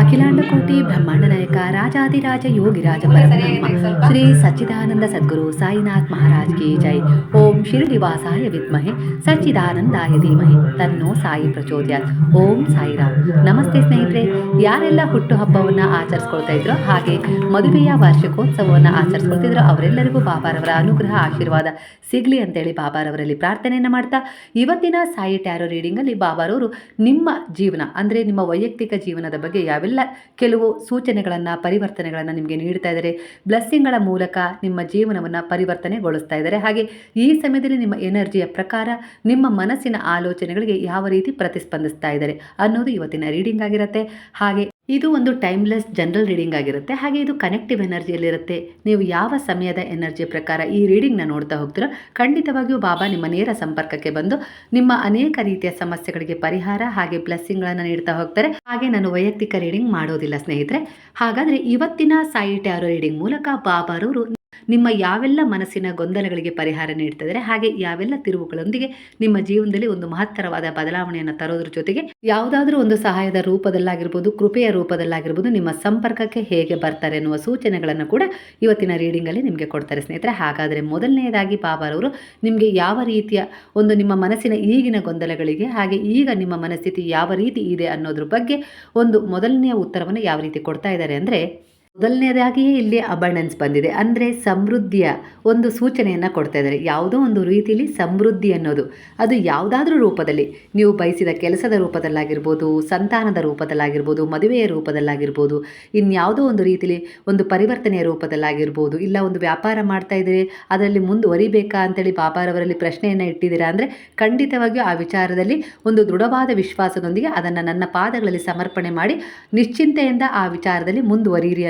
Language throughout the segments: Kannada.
ಅಖಿಲಾಂಡಕೋಟಿ ಬ್ರಹ್ಮಾಂಡ ನಾಯಕ ರಾಜಾದಿರಾಜ ಯೋಗಿರಾಜ ಪರಬ್ರಹ್ಮ. ಶ್ರೀ ಸಚ್ಚಿದಾನಂದ ಸದ್ಗುರು ಸಾಯಿನಾಥ್ ಮಹಾರಾಜ್ ಕಿ ಜೈ. ಓಂ ಶಿರಡಿವಾಸಾಯ ವಿದ್ಮಹೆ, ಸಚ್ಚಿದಾನಂದಾಯ ಧೀಮಹೆ. ತನ್ನೋ ಸಾಯಿ ಪ್ರಚೋದಯ ಓಂ ಸಾಯಿರಾಮ್. ನಮಸ್ತೆ ಸ್ನೇಹಿತರೆ, ಯಾರೆಲ್ಲ ಹುಟ್ಟುಹಬ್ಬವನ್ನು ಆಚರಿಸ್ಕೊಳ್ತಾ ಇದ್ರೋ ಹಾಗೆ ಮದುವೆಯ ವಾರ್ಷಿಕೋತ್ಸವವನ್ನು ಆಚರಿಸ್ಕೊಳ್ತಿದ್ರು ಅವರೆಲ್ಲರಿಗೂ ಬಾಬಾರವರ ಅನುಗ್ರಹ, ಆಶೀರ್ವಾದ ಸಿಗಲಿ ಅಂತೇಳಿ ಬಾಬಾರವರಲ್ಲಿ ಪ್ರಾರ್ಥನೆಯನ್ನು ಮಾಡ್ತಾ ಇವತ್ತಿನ ಸಾಯಿ ಟ್ಯಾರೋ ರೀಡಿಂಗಲ್ಲಿ ಬಾಬಾರವರು ನಿಮ್ಮ ಜೀವನ, ಅಂದರೆ ನಿಮ್ಮ ವೈಯಕ್ತಿಕ ಜೀವನದ ಬಗ್ಗೆ ಯಾವೆಲ್ಲ ಕೆಲವು ಸೂಚನೆಗಳನ್ನು, ಪರಿವರ್ತನೆಗಳನ್ನು ನಿಮಗೆ ನೀಡ್ತಾ ಇದ್ದಾರೆ. ಬ್ಲೆಸ್ಸಿಂಗ್ಗಳ ಮೂಲಕ ನಿಮ್ಮ ಜೀವನವನ್ನು ಪರಿವರ್ತನೆಗೊಳಿಸ್ತಾ ಇದ್ದಾರೆ. ಹಾಗೆ ಈ ಸಮಯದಲ್ಲಿ ನಿಮ್ಮ ಎನರ್ಜಿಯ ಪ್ರಕಾರ ನಿಮ್ಮ ಮನಸ್ಸಿನ ಆಲೋಚನೆಗಳಿಗೆ ಯಾವ ರೀತಿ ಪ್ರತಿಸ್ಪಂದಿಸ್ತಾ ಇದ್ದಾರೆ ಅನ್ನೋದು ಇವತ್ತಿನ ರೀಡಿಂಗ್ ಆಗಿರುತ್ತೆ. ಹಾಗೆ ಇದು ಒಂದು ಟೈಮ್ಲೆಸ್ ಜನರಲ್ ರೀಡಿಂಗ್ ಆಗಿರುತ್ತೆ. ಹಾಗೆ ಇದು ಕನೆಕ್ಟಿವ್ ಎನರ್ಜಿಯಲ್ಲಿರುತ್ತೆ. ನೀವು ಯಾವ ಸಮಯದ ಎನರ್ಜಿ ಪ್ರಕಾರ ಈ ರೀಡಿಂಗ್ನ ನೋಡ್ತಾ ಹೋಗ್ತೀರೋ, ಖಂಡಿತವಾಗಿಯೂ ಬಾಬಾ ನಿಮ್ಮ ನೇರ ಸಂಪರ್ಕಕ್ಕೆ ಬಂದು ನಿಮ್ಮ ಅನೇಕ ರೀತಿಯ ಸಮಸ್ಯೆಗಳಿಗೆ ಪರಿಹಾರ ಹಾಗೆ ಬ್ಲೆಸ್ಸಿಂಗ್ಗಳನ್ನು ನೀಡ್ತಾ ಹೋಗ್ತಾರೆ. ಹಾಗೆ ನಾನು ವೈಯಕ್ತಿಕ ರೀಡಿಂಗ್ ಮಾಡೋದಿಲ್ಲ ಸ್ನೇಹಿತರೆ. ಹಾಗಾದರೆ ಇವತ್ತಿನ ಸಾಯಿ ಟ್ಯಾರೋ ರೀಡಿಂಗ್ ಮೂಲಕ ಬಾಬಾರವರು ನಿಮ್ಮ ಯಾವೆಲ್ಲ ಮನಸ್ಸಿನ ಗೊಂದಲಗಳಿಗೆ ಪರಿಹಾರ ನೀಡ್ತಿದ್ದಾರೆ, ಹಾಗೆ ಯಾವೆಲ್ಲ ತಿರುವುಗಳೊಂದಿಗೆ ನಿಮ್ಮ ಜೀವನದಲ್ಲಿ ಒಂದು ಮಹತ್ತರವಾದ ಬದಲಾವಣೆಯನ್ನು ತರೋದ್ರ ಜೊತೆಗೆ ಯಾವುದಾದ್ರೂ ಒಂದು ಸಹಾಯದ ರೂಪದಲ್ಲಾಗಿರ್ಬೋದು, ಕೃಪೆಯ ರೂಪದಲ್ಲಾಗಿರ್ಬೋದು ನಿಮ್ಮ ಸಂಪರ್ಕಕ್ಕೆ ಹೇಗೆ ಬರ್ತಾರೆ ಎನ್ನುವ ಸೂಚನೆಗಳನ್ನು ಕೂಡ ಇವತ್ತಿನ ರೀಡಿಂಗಲ್ಲಿ ನಿಮಗೆ ಕೊಡ್ತಾರೆ ಸ್ನೇಹಿತರೆ. ಹಾಗಾದರೆ ಮೊದಲನೆಯದಾಗಿ ಬಾಬಾರವರು ನಿಮಗೆ ಯಾವ ರೀತಿಯ ಒಂದು ನಿಮ್ಮ ಮನಸ್ಸಿನ ಈಗಿನ ಗೊಂದಲಗಳಿಗೆ, ಹಾಗೆ ಈಗ ನಿಮ್ಮ ಮನಸ್ಥಿತಿ ಯಾವ ರೀತಿ ಇದೆ ಅನ್ನೋದ್ರ ಬಗ್ಗೆ ಒಂದು ಮೊದಲನೆಯ ಉತ್ತರವನ್ನು ಯಾವ ರೀತಿ ಕೊಡ್ತಾ ಇದ್ದಾರೆ ಅಂದರೆ ಮೊದಲನೇದಾಗಿಯೇ ಇಲ್ಲಿ ಅಬಂಡೆನ್ಸ್ ಬಂದಿದೆ. ಅಂದರೆ ಸಮೃದ್ಧಿಯ ಒಂದು ಸೂಚನೆಯನ್ನು ಕೊಡ್ತಾ ಇದ್ದಾರೆ. ಯಾವುದೋ ಒಂದು ರೀತಿಯಲ್ಲಿ ಸಮೃದ್ಧಿ ಅನ್ನೋದು. ಅದು ಯಾವುದಾದ್ರೂ ರೂಪದಲ್ಲಿ. ನೀವು ಬಯಸಿದ ಕೆಲಸದ ರೂಪದಲ್ಲಾಗಿರ್ಬೋದು, ಸಂತಾನದ ರೂಪದಲ್ಲಾಗಿರ್ಬೋದು, ಮದುವೆಯ ರೂಪದಲ್ಲಾಗಿರ್ಬೋದು, ಇನ್ಯಾವುದೋ ಒಂದು ರೀತಿಯಲ್ಲಿ ಒಂದು ಪರಿವರ್ತನೆಯ ರೂಪದಲ್ಲಾಗಿರ್ಬೋದು, ಇಲ್ಲ ಒಂದು ವ್ಯಾಪಾರ ಮಾಡ್ತಾ ಇದ್ದೀರಿ, ಅದರಲ್ಲಿ ಮುಂದುವರಿಬೇಕಾ ಅಂತೇಳಿ ಬಾಬಾರವರಲ್ಲಿ ಪ್ರಶ್ನೆಯನ್ನು ಇಟ್ಟಿದ್ದೀರಾ ಅಂದರೆ ಖಂಡಿತವಾಗಿಯೂ ಆ ವಿಚಾರದಲ್ಲಿ ಒಂದು ದೃಢವಾದ ವಿಶ್ವಾಸದೊಂದಿಗೆ ಅದನ್ನು ನನ್ನ ಪಾದಗಳಲ್ಲಿ ಸಮರ್ಪಣೆ ಮಾಡಿ ನಿಶ್ಚಿಂತೆಯಿಂದ ಆ ವಿಚಾರದಲ್ಲಿ ಮುಂದುವರಿಯಿರಿ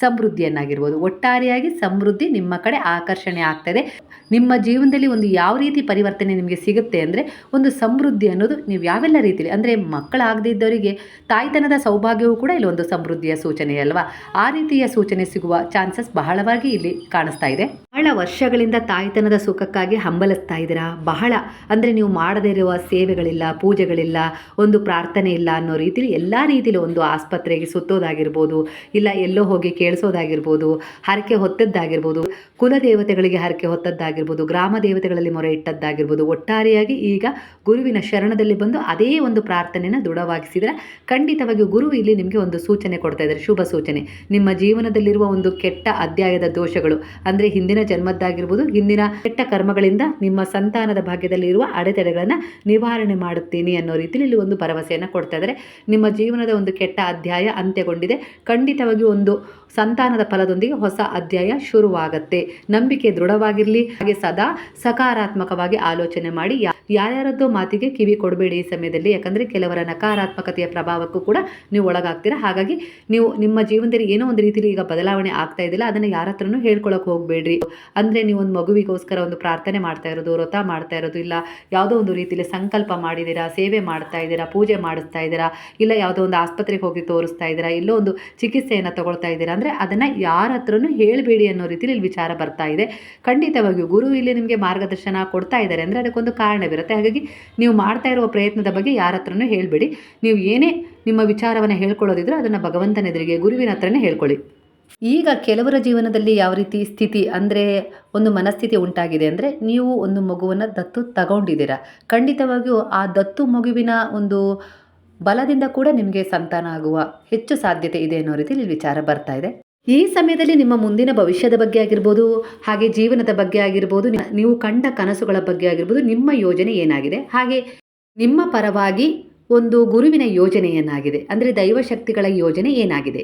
ಸಮೃದ್ಧಿಯನ್ನಾಗಿರ್ಬೋದು. ಒಟ್ಟಾರೆಯಾಗಿ ಸಮೃದ್ಧಿ ನಿಮ್ಮ ಕಡೆ ಆಕರ್ಷಣೆ ಆಗ್ತದೆ. ನಿಮ್ಮ ಜೀವನದಲ್ಲಿ ಒಂದು ಯಾವ ರೀತಿ ಪರಿವರ್ತನೆ ನಿಮಗೆ ಸಿಗುತ್ತೆ ಅಂದರೆ ಒಂದು ಸಮೃದ್ಧಿ ಅನ್ನೋದು ನೀವು ಯಾವೆಲ್ಲ ರೀತಿಯಲ್ಲಿ ಅಂದರೆ ಮಕ್ಕಳಾಗದೇ ಇದ್ದವರಿಗೆ ತಾಯ್ತನದ ಸೌಭಾಗ್ಯವೂ ಕೂಡ ಇಲ್ಲಿ ಒಂದು ಸಮೃದ್ಧಿಯ ಸೂಚನೆ ಅಲ್ವಾ? ಆ ರೀತಿಯ ಸೂಚನೆ ಸಿಗುವ ಚಾನ್ಸಸ್ ಬಹಳವಾಗಿ ಇಲ್ಲಿ ಕಾಣಿಸ್ತಾ ಇದೆ. ಬಹಳ ವರ್ಷಗಳಿಂದ ತಾಯ್ತನದ ಸುಖಕ್ಕಾಗಿ ಹಂಬಲಿಸ್ತಾ ಇದ್ದೀರಾ? ಬಹಳ. ಅಂದರೆ ನೀವು ಮಾಡದೇ ಇರುವ ಸೇವೆಗಳಿಲ್ಲ, ಪೂಜೆಗಳಿಲ್ಲ, ಒಂದು ಪ್ರಾರ್ಥನೆ ಇಲ್ಲ ಅನ್ನೋ ರೀತಿಯಲ್ಲಿ ಎಲ್ಲ ರೀತಿಯಲ್ಲಿ ಒಂದು ಆಸ್ಪತ್ರೆಗೆ ಸುತ್ತೋದಾಗಿರ್ಬೋದು, ಇಲ್ಲ ಎಲ್ಲೋ ಹೋಗಿ ಕೇಳಿಸೋದಾಗಿರ್ಬೋದು, ಹರಕೆ ಹೊತ್ತದ್ದಾಗಿರ್ಬೋದು, ಕುಲದೇವತೆಗಳಿಗೆ ಹರಕೆ ಹೊತ್ತದ್ದಾಗಿರ್ಬೋದು ಗ್ರಾಮ ದೇವತೆಗಳಲ್ಲಿ ಮೊರೆ ಇಟ್ಟದ್ದಾಗಿರ್ಬೋದು ಒಟ್ಟಾರೆಯಾಗಿ ಈಗ ಗುರುವಿನ ಶರಣದಲ್ಲಿ ಬಂದು ಅದೇ ಒಂದು ಪ್ರಾರ್ಥನೆಯನ್ನು ದೃಢವಾಗಿಸಿದರೆ ಖಂಡಿತವಾಗಿ ಗುರು ಇಲ್ಲಿ ನಿಮಗೆ ಒಂದು ಸೂಚನೆ ಕೊಡ್ತಾ ಇದ್ದಾರೆ. ಶುಭ ಸೂಚನೆ. ನಿಮ್ಮ ಜೀವನದಲ್ಲಿರುವ ಒಂದು ಕೆಟ್ಟ ಅಧ್ಯಾಯದ ದೋಷಗಳು, ಅಂದರೆ ಹಿಂದಿನ ಜನ್ಮದ್ದಾಗಿರ್ಬೋದು, ಹಿಂದಿನ ಕೆಟ್ಟ ಕರ್ಮಗಳಿಂದ ನಿಮ್ಮ ಸಂತಾನದ ಭಾಗ್ಯದಲ್ಲಿ ಇರುವ ಅಡೆತಡೆಗಳನ್ನು ನಿವಾರಣೆ ಮಾಡುತ್ತೀನಿ ಅನ್ನೋ ರೀತಿಯಲ್ಲಿ ಇಲ್ಲಿ ಒಂದು ಭರವಸೆಯನ್ನು ಕೊಡ್ತಾ ಇದ್ದಾರೆ. ನಿಮ್ಮ ಜೀವನದ ಒಂದು ಕೆಟ್ಟ ಅಧ್ಯಾಯ ಅಂತ್ಯಗೊಂಡಿದೆ. ಖಂಡಿತವಾಗಿ ಒಂದು ಸಂತಾನದ ಫಲದೊಂದಿಗೆ ಹೊಸ ಅಧ್ಯಾಯ ಶುರುವಾಗತ್ತೆ. ನಂಬಿಕೆ ದೃಢವಾಗಿರಲಿ. ಹಾಗೆ ಸದಾ ಸಕಾರಾತ್ಮಕವಾಗಿ ಆಲೋಚನೆ ಮಾಡಿ ಯಾರ್ಯಾರದ್ದು ಮಾತಿಗೆ ಕಿವಿ ಕೊಡಬೇಡಿ ಈ ಸಮಯದಲ್ಲಿ. ಯಾಕಂದರೆ ಕೆಲವರ ನಕಾರಾತ್ಮಕತೆಯ ಪ್ರಭಾವಕ್ಕೂ ಕೂಡ ನೀವು ಒಳಗಾಗ್ತೀರಾ. ಹಾಗಾಗಿ ನೀವು ನಿಮ್ಮ ಜೀವನದಲ್ಲಿ ಏನೋ ಒಂದು ರೀತಿಯಲ್ಲಿ ಈಗ ಬದಲಾವಣೆ ಆಗ್ತಾ ಇದಿಲ್ಲ ಅದನ್ನು ಯಾರ ಹತ್ರನೂ ಹೇಳ್ಕೊಳಕ್ಕೆ ಹೋಗಬೇಡ್ರಿ. ಅಂದರೆ ನೀವು ಒಂದು ಮಗುವಿಗೋಸ್ಕರ ಒಂದು ಪ್ರಾರ್ಥನೆ ಮಾಡ್ತಾ ಇರೋದು, ವ್ರತ ಮಾಡ್ತಾ ಇರೋದು, ಇಲ್ಲ ಯಾವುದೋ ಒಂದು ರೀತಿಯಲ್ಲಿ ಸಂಕಲ್ಪ ಮಾಡಿದ್ದೀರಾ, ಸೇವೆ ಮಾಡ್ತಾ ಇದ್ದೀರಾ, ಪೂಜೆ ಮಾಡಿಸ್ತಾ ಇದ್ದೀರಾ, ಇಲ್ಲ ಯಾವುದೋ ಒಂದು ಆಸ್ಪತ್ರೆಗೆ ಹೋಗಿ ತೋರಿಸ್ತಾ ಇದ್ದೀರಾ ಇಲ್ಲೋ ಒಂದು ಚಿಕಿತ್ಸೆಯನ್ನು ತಗೊಳ್ತಾ ಇದ್ದೀರಾ ಅಂದರೆ ಅದನ್ನು ಯಾರ ಹತ್ರನೂ ಹೇಳಬೇಡಿ ಅನ್ನೋ ರೀತಿಲಿ ಇಲ್ಲಿ ವಿಚಾರ ಬರ್ತಾ ಇದೆ. ಖಂಡಿತವಾಗಿಯೂ ಗುರು ಇಲ್ಲಿ ನಿಮಗೆ ಮಾರ್ಗದರ್ಶನ ಕೊಡ್ತಾ ಇದ್ದಾರೆ ಅಂದರೆ ಅದಕ್ಕೊಂದು ಕಾರಣವಿರುತ್ತೆ ಹಾಗಾಗಿ ನೀವು ಮಾಡ್ತಾ ಇರುವ ಪ್ರಯತ್ನದ ಬಗ್ಗೆ ಯಾರ ಹತ್ರನೂ ಹೇಳಬೇಡಿ. ನೀವು ಏನೇ ನಿಮ್ಮ ವಿಚಾರವನ್ನು ಹೇಳ್ಕೊಳ್ಳೋದಿದ್ರೆ ಅದನ್ನು ಭಗವಂತನ ಎದುರಿಗೆ, ಗುರುವಿನ ಹತ್ರನೇ ಹೇಳ್ಕೊಳ್ಳಿ. ಈಗ ಕೆಲವರ ಜೀವನದಲ್ಲಿ ಯಾವ ರೀತಿ ಸ್ಥಿತಿ ಅಂದರೆ ಒಂದು ಮನಸ್ಥಿತಿ ಉಂಟಾಗಿದೆ ಅಂದರೆ ನೀವು ಒಂದು ಮಗುವನ್ನು ದತ್ತು ತಗೊಂಡಿದ್ದೀರಾ. ಖಂಡಿತವಾಗಿಯೂ ಆ ದತ್ತು ಮಗುವಿನ ಒಂದು ಬಲದಿಂದ ಕೂಡ ನಿಮಗೆ ಸಂತಾನ ಆಗುವ ಹೆಚ್ಚು ಸಾಧ್ಯತೆ ಇದೆ ಅನ್ನೋ ರೀತಿಯಲ್ಲಿ ವಿಚಾರ ಬರ್ತಾ ಇದೆ. ಈ ಸಮಯದಲ್ಲಿ ನಿಮ್ಮ ಮುಂದಿನ ಭವಿಷ್ಯದ ಬಗ್ಗೆ ಆಗಿರ್ಬೋದು, ಹಾಗೆ ಜೀವನದ ಬಗ್ಗೆ ಆಗಿರ್ಬೋದು ನೀವು ಕಂಡ ಕನಸುಗಳ ಬಗ್ಗೆ ಆಗಿರ್ಬೋದು, ನಿಮ್ಮ ಯೋಜನೆ ಏನಾಗಿದೆ? ಹಾಗೆ ನಿಮ್ಮ ಪರವಾಗಿ ಒಂದು ಗುರುವಿನ ಯೋಜನೆ ಏನಾಗಿದೆ? ಅಂದರೆ ದೈವಶಕ್ತಿಗಳ ಯೋಜನೆ ಏನಾಗಿದೆ?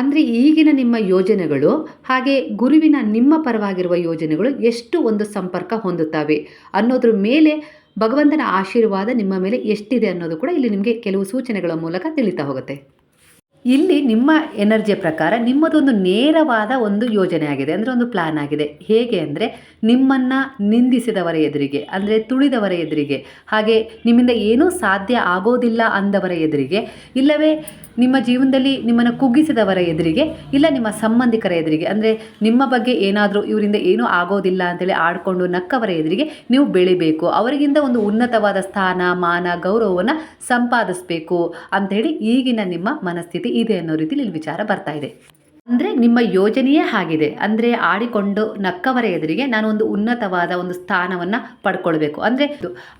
ಅಂದರೆ ಈಗಿನ ನಿಮ್ಮ ಯೋಜನೆಗಳು, ಹಾಗೆ ಗುರುವಿನ ನಿಮ್ಮ ಪರವಾಗಿರುವ ಯೋಜನೆಗಳು ಎಷ್ಟು ಒಂದು ಸಂಪರ್ಕ ಹೊಂದುತ್ತವೆ ಅನ್ನೋದ್ರ ಮೇಲೆ ಭಗವಂತನ ಆಶೀರ್ವಾದ ನಿಮ್ಮ ಮೇಲೆ ಎಷ್ಟಿದೆ ಅನ್ನೋದು ಕೂಡ ಇಲ್ಲಿ ನಿಮಗೆ ಕೆಲವು ಸೂಚನೆಗಳ ಮೂಲಕ ತಿಳಿತಾ ಹೋಗುತ್ತೆ. ಇಲ್ಲಿ ನಿಮ್ಮ ಎನರ್ಜಿಯ ಪ್ರಕಾರ ನಿಮ್ಮದೊಂದು ನೇರವಾದ ಒಂದು ಯೋಜನೆ ಆಗಿದೆ, ಅಂದರೆ ಒಂದು ಪ್ಲ್ಯಾನ್ ಆಗಿದೆ. ಹೇಗೆ ಅಂದರೆ ನಿಮ್ಮನ್ನು ನಿಂದಿಸಿದವರ ಎದುರಿಗೆ, ಅಂದರೆ ತುಳಿದವರ ಎದುರಿಗೆ, ಹಾಗೆ ನಿಮ್ಮಿಂದ ಏನೂ ಸಾಧ್ಯ ಆಗೋದಿಲ್ಲ ಅಂದವರ ಎದುರಿಗೆ, ಇಲ್ಲವೇ ನಿಮ್ಮ ಜೀವನದಲ್ಲಿ ನಿಮ್ಮನ್ನು ಕುಗ್ಗಿಸಿದವರ ಎದುರಿಗೆ ಇಲ್ಲ ನಿಮ್ಮ ಸಂಬಂಧಿಕರ ಎದುರಿಗೆ. ಅಂದರೆ ನಿಮ್ಮ ಬಗ್ಗೆ ಏನಾದರೂ ಇವರಿಂದ ಏನೂ ಆಗೋದಿಲ್ಲ ಅಂತೇಳಿ ಆಡಿಕೊಂಡು ನಕ್ಕವರ ಎದುರಿಗೆ ನೀವು ಬೆಳಿಬೇಕು. ಅವರಿಗಿಂತ ಒಂದು ಉನ್ನತವಾದ ಸ್ಥಾನ, ಮಾನ, ಗೌರವವನ್ನು ಸಂಪಾದಿಸಬೇಕು ಅಂಥೇಳಿ ಈಗಿನ ನಿಮ್ಮ ಮನಸ್ಥಿತಿ ಇದೆ ಅನ್ನೋ ರೀತಿಲಿ ಇಲ್ಲಿ ವಿಚಾರ ಬರ್ತಾ ಇದೆ. ಅಂದರೆ ನಿಮ್ಮ ಯೋಜನೆಯೇ ಆಗಿದೆ. ಅಂದ್ರೆ ಆಡಿಕೊಂಡು ನಕ್ಕವರ ಎದುರಿಗೆ ನಾನು ಒಂದು ಉನ್ನತವಾದ ಒಂದು ಸ್ಥಾನವನ್ನ ಪಡ್ಕೊಳ್ಬೇಕು. ಅಂದ್ರೆ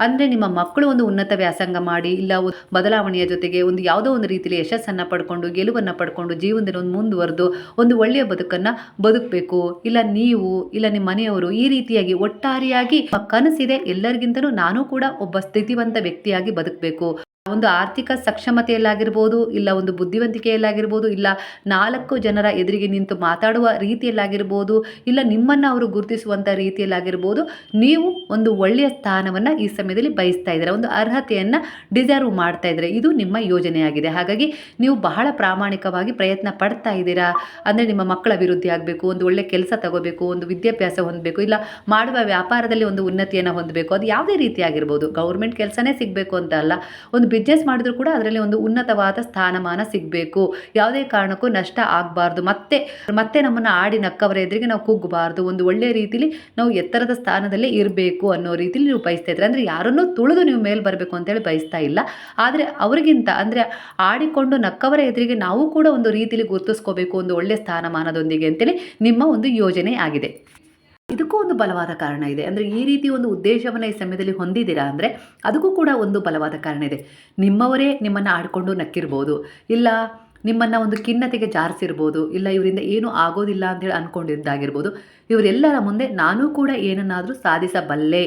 ಅಂದ್ರೆ ನಿಮ್ಮ ಮಕ್ಕಳು ಒಂದು ಉನ್ನತ ವ್ಯಾಸಂಗ ಮಾಡಿ, ಇಲ್ಲ ಬದಲಾವಣೆಯ ಜೊತೆಗೆ ಒಂದು ಯಾವುದೋ ಒಂದು ರೀತಿಯಲ್ಲಿ ಯಶಸ್ಸನ್ನು ಪಡ್ಕೊಂಡು, ಗೆಲುವನ್ನ ಪಡ್ಕೊಂಡು ಜೀವನದಲ್ಲಿ ಒಂದು ಮುಂದುವರೆದು, ಒಂದು ಒಳ್ಳೆಯ ಬದುಕನ್ನ ಬದುಕಬೇಕು. ಇಲ್ಲ ನೀವು, ಇಲ್ಲ ನಿಮ್ಮ ಮನೆಯವರು ಈ ರೀತಿಯಾಗಿ ಒಟ್ಟಾರೆಯಾಗಿ ಕನಸಿದೆ ಎಲ್ಲರಿಗಿಂತಲೂ ನಾನು ಕೂಡ ಒಬ್ಬ ಸ್ಥಿತಿವಂತ ವ್ಯಕ್ತಿಯಾಗಿ ಬದುಕಬೇಕು. ಒಂದು ಆರ್ಥಿಕ ಸಕ್ಷಮತೆಯಲ್ಲಾಗಿರ್ಬೋದು, ಇಲ್ಲ ಒಂದು ಬುದ್ಧಿವಂತಿಕೆಯಲ್ಲಾಗಿರ್ಬೋದು, ಇಲ್ಲ ನಾಲ್ಕು ಜನರ ಎದುರಿಗೆ ನಿಂತು ಮಾತಾಡುವ ರೀತಿಯಲ್ಲಾಗಿರ್ಬೋದು, ಇಲ್ಲ ನಿಮ್ಮನ್ನು ಅವರು ಗುರುತಿಸುವಂಥ ರೀತಿಯಲ್ಲಾಗಿರ್ಬೋದು, ನೀವು ಒಂದು ಒಳ್ಳೆಯ ಸ್ಥಾನವನ್ನು ಈ ಸಮಯದಲ್ಲಿ ಬಯಸ್ತಾ ಇದ್ದೀರಾ, ಒಂದು ಅರ್ಹತೆಯನ್ನು ಡಿಸರ್ವ್ ಮಾಡ್ತಾ ಇದ್ದೀರಾ, ಇದು ನಿಮ್ಮ ಯೋಜನೆಯಾಗಿದೆ. ಹಾಗಾಗಿ ನೀವು ಬಹಳ ಪ್ರಾಮಾಣಿಕವಾಗಿ ಪ್ರಯತ್ನ ಪಡ್ತಾ ಇದ್ದೀರಾ, ಅಂದರೆ ನಿಮ್ಮ ಮಕ್ಕಳ ಅಭಿವೃದ್ಧಿ ಆಗಬೇಕು, ಒಂದು ಒಳ್ಳೆಯ ಕೆಲಸ ತಗೋಬೇಕು, ಒಂದು ವಿದ್ಯಾಭ್ಯಾಸ ಹೊಂದಬೇಕು, ಇಲ್ಲ ಮಾಡುವ ವ್ಯಾಪಾರದಲ್ಲಿ ಒಂದು ಉನ್ನತಿಯನ್ನು ಹೊಂದಬೇಕು, ಅದು ಯಾವುದೇ ರೀತಿಯಾಗಿರ್ಬೋದು. ಗೌರ್ಮೆಂಟ್ ಕೆಲಸನೇ ಸಿಗಬೇಕು ಅಂತ ಅಲ್ಲ, ಒಂದು ಬಿಸ್ನೆಸ್ ಮಾಡಿದ್ರು ಕೂಡ ಅದರಲ್ಲಿ ಒಂದು ಉನ್ನತವಾದ ಸ್ಥಾನಮಾನ ಸಿಗಬೇಕು. ಯಾವುದೇ ಕಾರಣಕ್ಕೂ ನಷ್ಟ ಆಗಬಾರ್ದು. ಮತ್ತೆ ಮತ್ತೆ ನಮ್ಮನ್ನು ಆಡಿ ನಕ್ಕವರ ಎದುರಿಗೆ ನಾವು ಕುಗ್ಗಬಾರ್ದು ಒಂದು ಒಳ್ಳೆಯ ರೀತಿಲಿ ನಾವು ಎತ್ತರದ ಸ್ಥಾನದಲ್ಲೇ ಇರಬೇಕು ಅನ್ನೋ ರೀತಿಲಿ ನೀವು ಬಯಸ್ತಾ ಇದ್ರೆ ಅಂದರೆ ಯಾರನ್ನೂ ತುಳಿದು ನೀವು ಮೇಲೆ ಬರಬೇಕು ಅಂತೇಳಿ ಬಯಸ್ತಾ ಇಲ್ಲ. ಆದರೆ ಅವರಿಗಿಂತ, ಅಂದರೆ ಆಡಿಕೊಂಡು ನಕ್ಕವರ ಎದುರಿಗೆ ನಾವು ಕೂಡ ಒಂದು ರೀತಿಲಿ ಗುರುತಿಸ್ಕೋಬೇಕು ಒಂದು ಒಳ್ಳೆಯ ಸ್ಥಾನಮಾನದೊಂದಿಗೆ ಅಂತೇಳಿ ನಿಮ್ಮ ಒಂದು ಯೋಜನೆ ಆಗಿದೆ. ಇದಕ್ಕೂ ಒಂದು ಬಲವಾದ ಕಾರಣ ಇದೆ. ಅಂದರೆ ಈ ರೀತಿ ಒಂದು ಉದ್ದೇಶವನ್ನು ಈ ಸಮಯದಲ್ಲಿ ಹೊಂದಿದ್ದೀರಾ ಅಂದರೆ ಅದಕ್ಕೂ ಕೂಡ ಒಂದು ಬಲವಾದ ಕಾರಣ ಇದೆ. ನಿಮ್ಮವರೇ ನಿಮ್ಮನ್ನು ಆಡಿಕೊಂಡು ನಕ್ಕಿರ್ಬೋದು. ಇಲ್ಲ ನಿಮ್ಮನ್ನು ಒಂದು ಖಿನ್ನತೆಗೆ ಜಾರಿಸಿರ್ಬೋದು. ಇಲ್ಲ ಇವರಿಂದ ಏನೂ ಆಗೋದಿಲ್ಲ ಅಂತೇಳಿ ಅಂದ್ಕೊಂಡಿದ್ದಾಗಿರ್ಬೋದು ಇವರೆಲ್ಲರ ಮುಂದೆ ನಾನು ಕೂಡ ಏನನ್ನಾದರೂ ಸಾಧಿಸಬಲ್ಲೆ,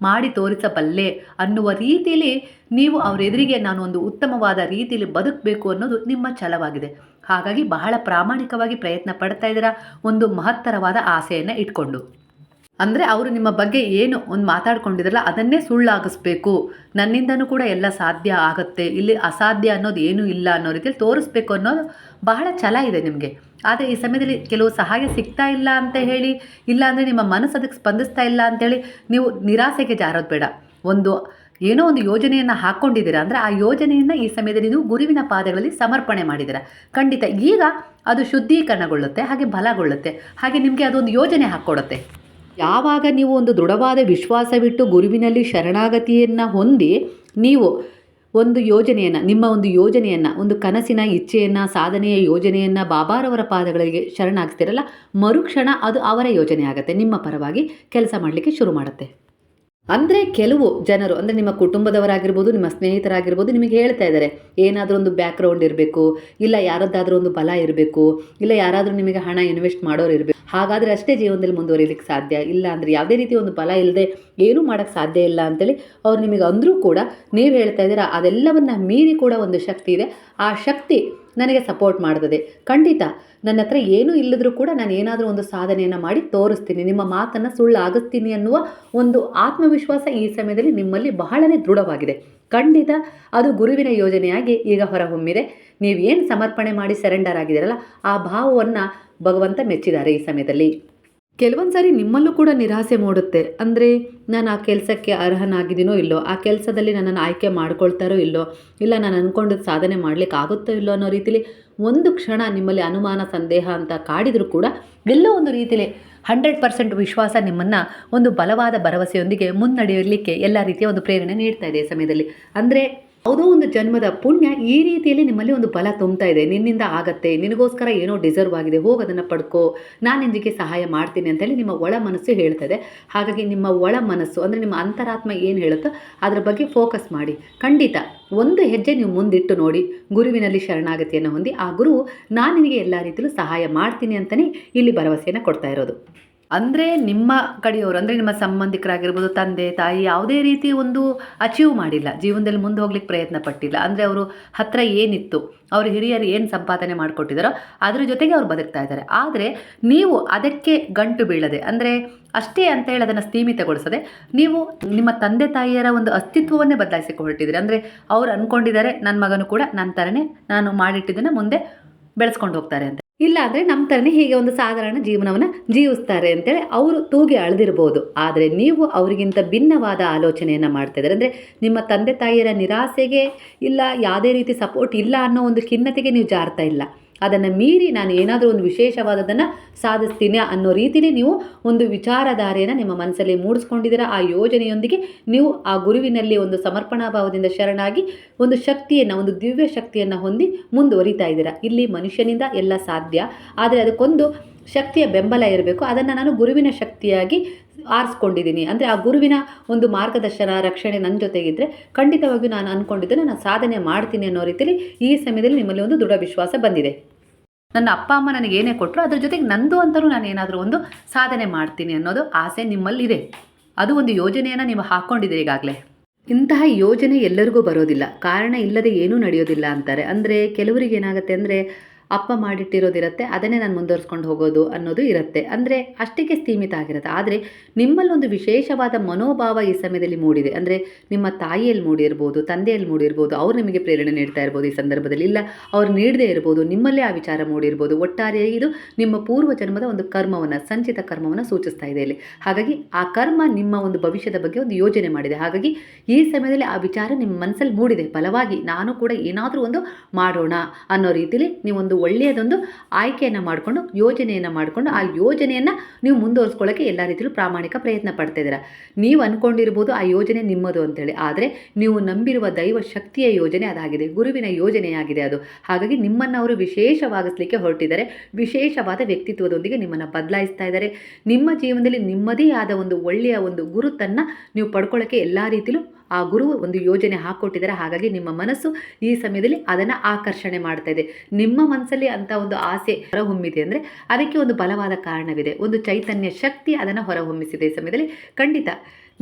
ಮಾಡಿ ತೋರಿಸಬಲ್ಲೆ ಅನ್ನುವ ರೀತಿಯಲ್ಲಿ ನೀವು ಅವರ ಎದುರಿಗೆ ನಾನು ಒಂದು ಉತ್ತಮವಾದ ರೀತಿಯಲ್ಲಿ ಬದುಕಬೇಕು ಅನ್ನೋದು ನಿಮ್ಮ ಛಲವಾಗಿದೆ. ಹಾಗಾಗಿ ಬಹಳ ಪ್ರಾಮಾಣಿಕವಾಗಿ ಪ್ರಯತ್ನ ಪಡ್ತಾ ಇದ್ದೀರಾ. ಒಂದು ಮಹತ್ತರವಾದ ಆಸೆಯನ್ನು ಇಟ್ಕೊಂಡು. ಅಂದರೆ ಅವರು ನಿಮ್ಮ ಬಗ್ಗೆ ಏನು ಒಂದು ಮಾತಾಡ್ಕೊಂಡಿದ್ರಲ್ಲ, ಅದನ್ನೇ ಸುಳ್ಳಾಗಿಸ್ಬೇಕು. ನನ್ನಿಂದನೂ ಕೂಡ ಎಲ್ಲ ಸಾಧ್ಯ ಆಗುತ್ತೆ. ಇಲ್ಲಿ ಅಸಾಧ್ಯ ಅನ್ನೋದು ಏನೂ ಇಲ್ಲ ಅನ್ನೋ ರೀತಿಯಲ್ಲಿ ತೋರಿಸ್ಬೇಕು ಅನ್ನೋದು ಬಹಳ ಛಲ ಇದೆ ನಿಮಗೆ. ಆದರೆ ಈ ಸಮಯದಲ್ಲಿ ಕೆಲವು ಸಹಾಯ ಸಿಗ್ತಾ ಇಲ್ಲ ಅಂತ ಹೇಳಿ, ಇಲ್ಲ ಅಂದರೆ ನಿಮ್ಮ ಮನಸ್ಸು ಅದಕ್ಕೆ ಸ್ಪಂದಿಸ್ತಾ ಇಲ್ಲ ಅಂತೇಳಿ ನೀವು ನಿರಾಸೆಗೆ ಜಾರೋದು ಬೇಡ. ಒಂದು ಏನೋ ಒಂದು ಯೋಜನೆಯನ್ನು ಹಾಕ್ಕೊಂಡಿದ್ದೀರಾ ಅಂದರೆ ಆ ಯೋಜನೆಯನ್ನು ಈ ಸಮಯದಲ್ಲಿ ನೀವು ಗುರುವಿನ ಪಾದಗಳಲ್ಲಿ ಸಮರ್ಪಣೆ ಮಾಡಿದ್ದೀರಾ. ಖಂಡಿತ ಈಗ ಅದು ಶುದ್ಧೀಕರಣಗೊಳ್ಳುತ್ತೆ, ಹಾಗೆ ಬಲಗೊಳ್ಳುತ್ತೆ, ಹಾಗೆ ನಿಮಗೆ ಅದೊಂದು ಯೋಜನೆ ಹಾಕ್ಕೊಡುತ್ತೆ. ಯಾವಾಗ ನೀವು ಒಂದು ದೃಢವಾದ ವಿಶ್ವಾಸವಿಟ್ಟು ಗುರುವಿನಲ್ಲಿ ಶರಣಾಗತಿಯನ್ನು ಹೊಂದಿ ನೀವು ಒಂದು ಯೋಜನೆಯನ್ನು, ನಿಮ್ಮ ಒಂದು ಯೋಜನೆಯನ್ನು, ಒಂದು ಕನಸಿನ ಇಚ್ಛೆಯನ್ನು, ಸಾಧನೆಯ ಯೋಜನೆಯನ್ನು ಬಾಬಾರವರ ಪಾದಗಳಿಗೆ ಶರಣಾಗಿಸ್ತಿರಲ್ಲ, ಮರುಕ್ಷಣ ಅದು ಅವರ ಯೋಜನೆ ಆಗುತ್ತೆ, ನಿಮ್ಮ ಪರವಾಗಿ ಕೆಲಸ ಮಾಡಲಿಕ್ಕೆ ಶುರು ಮಾಡುತ್ತೆ. ಅಂದರೆ ಕೆಲವು ಜನರು, ಅಂದರೆ ನಿಮ್ಮ ಕುಟುಂಬದವರಾಗಿರ್ಬೋದು, ನಿಮ್ಮ ಸ್ನೇಹಿತರಾಗಿರ್ಬೋದು ನಿಮಗೆ ಹೇಳ್ತಾ ಇದ್ದಾರೆ, ಏನಾದರೂ ಒಂದು ಬ್ಯಾಕ್ಗ್ರೌಂಡ್ ಇರಬೇಕು, ಇಲ್ಲ ಯಾರದ್ದಾದರೂ ಒಂದು ಬಲ ಇರಬೇಕು, ಇಲ್ಲ ಯಾರಾದರೂ ನಿಮಗೆ ಹಣ ಇನ್ವೆಸ್ಟ್ ಮಾಡೋರು ಇರಬೇಕು. ಹಾಗಾದರೆ ಅಷ್ಟೇ ಜೀವನದಲ್ಲಿ ಮುಂದುವರಿಲಿಕ್ಕೆ ಸಾಧ್ಯ ಇಲ್ಲ ಅಂದರೆ ಯಾವುದೇ ರೀತಿ ಒಂದು ಬಲ ಇಲ್ಲದೆ ಏನೂ ಮಾಡೋಕ್ಕೆ ಸಾಧ್ಯ ಇಲ್ಲ ಅಂತೇಳಿ ಅವ್ರು ನಿಮಗೆ ಅಂದರೂ ಕೂಡ ನೀವು ಹೇಳ್ತಾ ಇದ್ದೀರಾ, ಅದೆಲ್ಲವನ್ನು ಮೀರಿ ಕೂಡ ಒಂದು ಶಕ್ತಿ ಇದೆ. ಆ ಶಕ್ತಿ ನನಗೆ ಸಪೋರ್ಟ್ ಮಾಡ್ತದೆ. ಖಂಡಿತ ನನ್ನ ಹತ್ರ ಏನೂ ಇಲ್ಲದರೂ ಕೂಡ ನಾನು ಏನಾದರೂ ಒಂದು ಸಾಧನೆಯನ್ನು ಮಾಡಿ ತೋರಿಸ್ತೀನಿ. ನಿಮ್ಮ ಮಾತನ್ನು ಸುಳ್ಳು ಆಗಿಸ್ತೀನಿ ಅನ್ನುವ ಒಂದು ಆತ್ಮವಿಶ್ವಾಸ ಈ ಸಮಯದಲ್ಲಿ ನಿಮ್ಮಲ್ಲಿ ಬಹಳನೇ ದೃಢವಾಗಿದೆ. ಖಂಡಿತ ಅದು ಗುರುವಿನ ಯೋಜನೆಯಾಗಿ ಈಗ ಹೊರಹೊಮ್ಮಿದೆ. ನೀವು ಏನು ಸಮರ್ಪಣೆ ಮಾಡಿ ಸರೆಂಡರ್ ಆಗಿದ್ದೀರಲ್ಲ, ಆ ಭಾವವನ್ನು ಭಗವಂತ ಮೆಚ್ಚಿದ್ದಾರೆ ಈ ಸಮಯದಲ್ಲಿ. ಕೆಲವೊಂದು ಸಾರಿ ನಿಮ್ಮಲ್ಲೂ ಕೂಡ ನಿರಾಸೆ ಮೂಡುತ್ತೆ. ಅಂದರೆ ನಾನು ಆ ಕೆಲಸಕ್ಕೆ ಅರ್ಹನಾಗಿದ್ದೀನೋ ಇಲ್ಲೋ, ಆ ಕೆಲಸದಲ್ಲಿ ನನ್ನನ್ನು ಆಯ್ಕೆ ಮಾಡ್ಕೊಳ್ತಾರೋ ಇಲ್ಲೋ, ಇಲ್ಲ ನಾನು ಅಂದ್ಕೊಂಡಿದ್ದು ಸಾಧನೆ ಮಾಡಲಿಕ್ಕೆ ಆಗುತ್ತೋ ಇಲ್ಲೋ ಅನ್ನೋ ರೀತಿಲಿ ಒಂದು ಕ್ಷಣ ನಿಮ್ಮಲ್ಲಿ ಅನುಮಾನ, ಸಂದೇಹ ಅಂತ ಕಾಡಿದರೂ ಕೂಡ ಎಲ್ಲೋ ಒಂದು ರೀತಿಲಿ ಹಂಡ್ರೆಡ್ ಪರ್ಸೆಂಟ್ ವಿಶ್ವಾಸ ನಿಮ್ಮನ್ನು ಒಂದು ಬಲವಾದ ಭರವಸೆಯೊಂದಿಗೆ ಮುನ್ನಡೆಯಲಿಕ್ಕೆ ಎಲ್ಲ ರೀತಿಯ ಒಂದು ಪ್ರೇರಣೆ ನೀಡ್ತಾ ಇದೆ ಈ ಸಮಯದಲ್ಲಿ. ಅಂದರೆ ಯಾವುದೋ ಒಂದು ಜನ್ಮದ ಪುಣ್ಯ ಈ ರೀತಿಯಲ್ಲಿ ನಿಮ್ಮಲ್ಲಿ ಒಂದು ಬಲ ತುಂಬ್ತಾ ಇದೆ. ನಿನ್ನಿಂದ ಆಗತ್ತೆ. ನಿನಗೋಸ್ಕರ ಏನೋ ಡಿಸರ್ವ್ ಆಗಿದೆ. ಹೋಗಿ ಅದನ್ನು ಪಡ್ಕೋ. ನಾನು ನಿನಗೆ ಸಹಾಯ ಮಾಡ್ತೀನಿ ಅಂತೇಳಿ ನಿಮ್ಮ ಒಳ ಮನಸ್ಸು ಹೇಳ್ತದೆ ಹಾಗಾಗಿ ನಿಮ್ಮ ಒಳ ಮನಸ್ಸು ಅಂದರೆ ನಿಮ್ಮ ಅಂತರಾತ್ಮ ಏನು ಹೇಳುತ್ತೋ ಅದರ ಬಗ್ಗೆ ಫೋಕಸ್ ಮಾಡಿ. ಖಂಡಿತ ಒಂದು ಹೆಜ್ಜೆ ನೀವು ಮುಂದಿಟ್ಟು ನೋಡಿ. ಗುರುವಿನಲ್ಲಿ ಶರಣಾಗತಿಯನ್ನು ಹೊಂದಿ. ಆ ಗುರು ನಾನು ನಿನಗೆ ಎಲ್ಲ ರೀತಿಯಲ್ಲೂ ಸಹಾಯ ಮಾಡ್ತೀನಿ ಅಂತಲೇ ಇಲ್ಲಿ ಭರವಸೆಯನ್ನು ಕೊಡ್ತಾ ಇರೋದು. ಅಂದರೆ ನಿಮ್ಮ ಕಡೆಯವರು, ಅಂದರೆ ನಿಮ್ಮ ಸಂಬಂಧಿಕರಾಗಿರ್ಬೋದು, ತಂದೆ, ತಾಯಿ ಯಾವುದೇ ರೀತಿ ಒಂದು ಅಚೀವ್ ಮಾಡಿಲ್ಲ, ಜೀವನದಲ್ಲಿ ಮುಂದೆ ಹೋಗ್ಲಿಕ್ಕೆ ಪ್ರಯತ್ನ ಪಟ್ಟಿಲ್ಲ. ಅಂದರೆ ಅವರು ಹತ್ತಿರ ಏನಿತ್ತು, ಅವರು ಹಿರಿಯರು ಏನು ಸಂಪಾದನೆ ಮಾಡಿಕೊಟ್ಟಿದ್ದಾರೋ ಅದ್ರ ಜೊತೆಗೆ ಅವ್ರು ಬದುಕ್ತಾ ಇದ್ದಾರೆ. ಆದರೆ ನೀವು ಅದಕ್ಕೆ ಗಂಟು ಬೀಳದೆ, ಅಂದರೆ ಅಷ್ಟೇ ಅಂತ ಹೇಳಿ ಅದನ್ನು ಸೀಮಿತಗೊಳಿಸದೆ, ನೀವು ನಿಮ್ಮ ತಂದೆ, ತಾಯಿಯರ ಒಂದು ಅಸ್ತಿತ್ವವನ್ನೇ ಬದಲಾಯಿಸಿಕೊಳ್ತಿದ್ದೀರಿ ಅಂದರೆ ಅವ್ರು ಅಂದ್ಕೊಂಡಿದ್ದಾರೆ ನನ್ನ ಮಗನು ಕೂಡ ನನ್ನ ಥರನೇ ನಾನು ಮಾಡಿಟ್ಟಿದ್ದನ್ನು ಮುಂದೆ ಬೆಳೆಸ್ಕೊಂಡು ಹೋಗ್ತಾರೆ ಅಂತ. ಇಲ್ಲ ಅಂದರೆ ನಮ್ಮ ಥರನೇ ಹೀಗೆ ಒಂದು ಸಾಧಾರಣ ಜೀವನವನ್ನು ಜೀವಿಸ್ತಾರೆ ಅಂತೇಳಿ ಅವರು ತೂಗಿ ಅಳೆದಿರ್ಬೋದು. ಆದರೆ ನೀವು ಅವರಿಗಿಂತ ಭಿನ್ನವಾದ ಆಲೋಚನೆಯನ್ನು ಮಾಡ್ತಾ ಇದ್ದಾರೆ. ಅಂದರೆ ನಿಮ್ಮ ತಂದೆ ತಾಯಿಯರ ನಿರಾಸೆಗೆ ಇಲ್ಲ, ಯಾವುದೇ ರೀತಿ ಸಪೋರ್ಟ್ ಇಲ್ಲ ಅನ್ನೋ ಒಂದು ಖಿನ್ನತೆಗೆ ನೀವು ಜಾರ್ತಾ ಇಲ್ಲ. ಅದನ್ನು ಮೀರಿ ನಾನು ಏನಾದರೂ ಒಂದು ವಿಶೇಷವಾದದನ್ನು ಸಾಧಿಸ್ತೀನಿ ಅನ್ನೋ ರೀತಿಲಿ ನೀವು ಒಂದು ವಿಚಾರಧಾರೆಯನ್ನು ನಿಮ್ಮ ಮನಸ್ಸಲ್ಲಿ ಮೂಡಿಸ್ಕೊಂಡಿದ್ದೀರ, ಆ ಯೋಜನೆಯೊಂದಿಗೆ ನೀವು ಆ ಗುರುವಿನಲ್ಲಿ ಒಂದು ಸಮರ್ಪಣಾ ಭಾವದಿಂದ ಶರಣಾಗಿ ಒಂದು ಶಕ್ತಿಯನ್ನು, ಒಂದು ದಿವ್ಯ ಶಕ್ತಿಯನ್ನು ಹೊಂದಿ ಮುಂದುವರಿತಾ ಇದ್ದೀರಾ? ಇಲ್ಲಿ ಮನುಷ್ಯನಿಂದ ಎಲ್ಲ ಸಾಧ್ಯ. ಆದರೆ ಅದಕ್ಕೊಂದು ಶಕ್ತಿಯ ಬೆಂಬಲ ಇರಬೇಕು. ಅದನ್ನು ನಾನು ಗುರುವಿನ ಶಕ್ತಿಯಾಗಿ ಆರಿಸ್ಕೊಂಡಿದ್ದೀನಿ. ಅಂದರೆ ಆ ಗುರುವಿನ ಒಂದು ಮಾರ್ಗದರ್ಶನ, ರಕ್ಷಣೆ ನನ್ನ ಜೊತೆಗಿದ್ದರೆ ಖಂಡಿತವಾಗಿಯೂ ನಾನು ಅಂದ್ಕೊಂಡಿದ್ದನ್ನು ನಾನು ಸಾಧನೆ ಮಾಡ್ತೀನಿ ಅನ್ನೋ ರೀತಿಯಲ್ಲಿ ಈ ಸಮಯದಲ್ಲಿ ನಿಮ್ಮಲ್ಲಿ ಒಂದು ದೃಢ ವಿಶ್ವಾಸ ಬಂದಿದೆ. ನನ್ನ ಅಪ್ಪ, ಅಮ್ಮ ನನಗೆ ಏನೇ ಕೊಟ್ಟರು ಅದ್ರ ಜೊತೆಗೆ ನಂದು ಅಂತಲೂ ನಾನು ಏನಾದರೂ ಒಂದು ಸಾಧನೆ ಮಾಡ್ತೀನಿ ಅನ್ನೋದು ಆಸೆ ನಿಮ್ಮಲ್ಲಿ ಇದೆ ಅದು ಒಂದು ಯೋಜನೆಯನ್ನು ನೀವು ಹಾಕ್ಕೊಂಡಿದ್ದೀರಿ ಈಗಾಗಲೇ. ಇಂತಹ ಯೋಜನೆ ಎಲ್ಲರಿಗೂ ಬರೋದಿಲ್ಲ. ಕಾರಣ ಇಲ್ಲದೆ ಏನೂ ನಡೆಯೋದಿಲ್ಲ ಅಂತಾರೆ. ಅಂದರೆ ಕೆಲವರಿಗೆ ಏನಾಗುತ್ತೆ ಅಂದರೆ ಅಪ್ಪ ಮಾಡಿಟ್ಟಿರೋದಿರುತ್ತೆ, ಅದನ್ನೇ ನಾನು ಮುಂದುವರ್ಸ್ಕೊಂಡು ಹೋಗೋದು ಅನ್ನೋದು ಇರುತ್ತೆ. ಅಂದರೆ ಅಷ್ಟಕ್ಕೆ ಸೀಮಿತ ಆಗಿರುತ್ತೆ. ಆದರೆ ನಿಮ್ಮಲ್ಲೊಂದು ವಿಶೇಷವಾದ ಮನೋಭಾವ ಈ ಸಮಯದಲ್ಲಿ ಮೂಡಿದೆ. ಅಂದರೆ ನಿಮ್ಮ ತಾಯಿಯಲ್ಲಿ ಮೂಡಿರ್ಬೋದು, ತಂದೆಯಲ್ಲಿ ಮೂಡಿರ್ಬೋದು, ಅವ್ರು ನಿಮಗೆ ಪ್ರೇರಣೆ ನೀಡ್ತಾ ಇರ್ಬೋದು ಈ ಸಂದರ್ಭದಲ್ಲಿ. ಇಲ್ಲ, ಅವ್ರು ನೀಡದೇ ಇರ್ಬೋದು, ನಿಮ್ಮಲ್ಲೇ ಆ ವಿಚಾರ ಮೂಡಿರ್ಬೋದು. ಒಟ್ಟಾರೆ ಇದು ನಿಮ್ಮ ಪೂರ್ವ ಜನ್ಮದ ಒಂದು ಕರ್ಮವನ್ನು, ಸಂಚಿತ ಕರ್ಮವನ್ನು ಸೂಚಿಸ್ತಾ ಇದೆ ಇಲ್ಲಿ. ಹಾಗಾಗಿ ಆ ಕರ್ಮ ನಿಮ್ಮ ಒಂದು ಭವಿಷ್ಯದ ಬಗ್ಗೆ ಒಂದು ಯೋಜನೆ ಮಾಡಿದೆ. ಹಾಗಾಗಿ ಈ ಸಮಯದಲ್ಲಿ ಆ ವಿಚಾರ ನಿಮ್ಮ ಮನಸ್ಸಲ್ಲಿ ಮೂಡಿದೆ. ಬಲವಾಗಿ ನಾನು ಕೂಡ ಏನಾದರೂ ಒಂದು ಮಾಡೋಣ ಅನ್ನೋ ರೀತಿಯಲ್ಲಿ ನೀವೊಂದು ಒಳ್ಳೆಯದೊಂದು ಆಯ್ಕೆಯನ್ನು ಮಾಡಿಕೊಂಡು, ಯೋಜನೆಯನ್ನು ಮಾಡಿಕೊಂಡು, ಆ ಯೋಜನೆಯನ್ನು ನೀವು ಮುಂದುವರಿಸ್ಕೊಳ್ಳೋಕ್ಕೆ ಎಲ್ಲ ರೀತಿಯಲ್ಲೂ ಪ್ರಾಮಾಣಿಕ ಪ್ರಯತ್ನ ಪಡ್ತಾ ಇದ್ದೀರಾ? ನೀವು ಅಂದ್ಕೊಂಡಿರ್ಬೋದು ಆ ಯೋಜನೆ ನಿಮ್ಮದು ಅಂತೇಳಿ. ಆದರೆ ನೀವು ನಂಬಿರುವ ದೈವ ಶಕ್ತಿಯ ಯೋಜನೆ ಅದಾಗಿದೆ, ಗುರುವಿನ ಯೋಜನೆಯಾಗಿದೆ ಅದು. ಹಾಗಾಗಿ ನಿಮ್ಮನ್ನು ಅವರು ವಿಶೇಷವಾಗಿಸಲಿಕ್ಕೆ ಹೊರಟಿದ್ದಾರೆ. ವಿಶೇಷವಾದ ವ್ಯಕ್ತಿತ್ವದೊಂದಿಗೆ ನಿಮ್ಮನ್ನು ಬದಲಾಯಿಸ್ತಾ ಇದ್ದಾರೆ. ನಿಮ್ಮ ಜೀವನದಲ್ಲಿ ನಿಮ್ಮದೇ ಆದ ಒಂದು ಒಳ್ಳೆಯ ಒಂದು ಗುರುತನ್ನು ನೀವು ಪಡ್ಕೊಳ್ಳೋಕ್ಕೆ ಎಲ್ಲ ರೀತಿಯಲ್ಲೂ ಆ ಗುರು ಒಂದು ಯೋಜನೆ ಹಾಕ್ಕೊಟ್ಟಿದ್ದಾರೆ ಹಾಗಾಗಿ ನಿಮ್ಮ ಮನಸ್ಸು ಈ ಸಮಯದಲ್ಲಿ ಅದನ್ನು ಆಕರ್ಷಣೆ ಮಾಡ್ತಾ ಇದೆ. ನಿಮ್ಮ ಮನಸ್ಸಲ್ಲಿ ಅಂತ ಒಂದು ಆಸೆ ಹೊರಹೊಮ್ಮಿದೆ ಅಂದರೆ ಅದಕ್ಕೆ ಒಂದು ಬಲವಾದ ಕಾರಣವಿದೆ. ಒಂದು ಚೈತನ್ಯ ಶಕ್ತಿ ಅದನ್ನು ಹೊರಹೊಮ್ಮಿಸಿದೆ ಈ ಸಮಯದಲ್ಲಿ. ಖಂಡಿತ.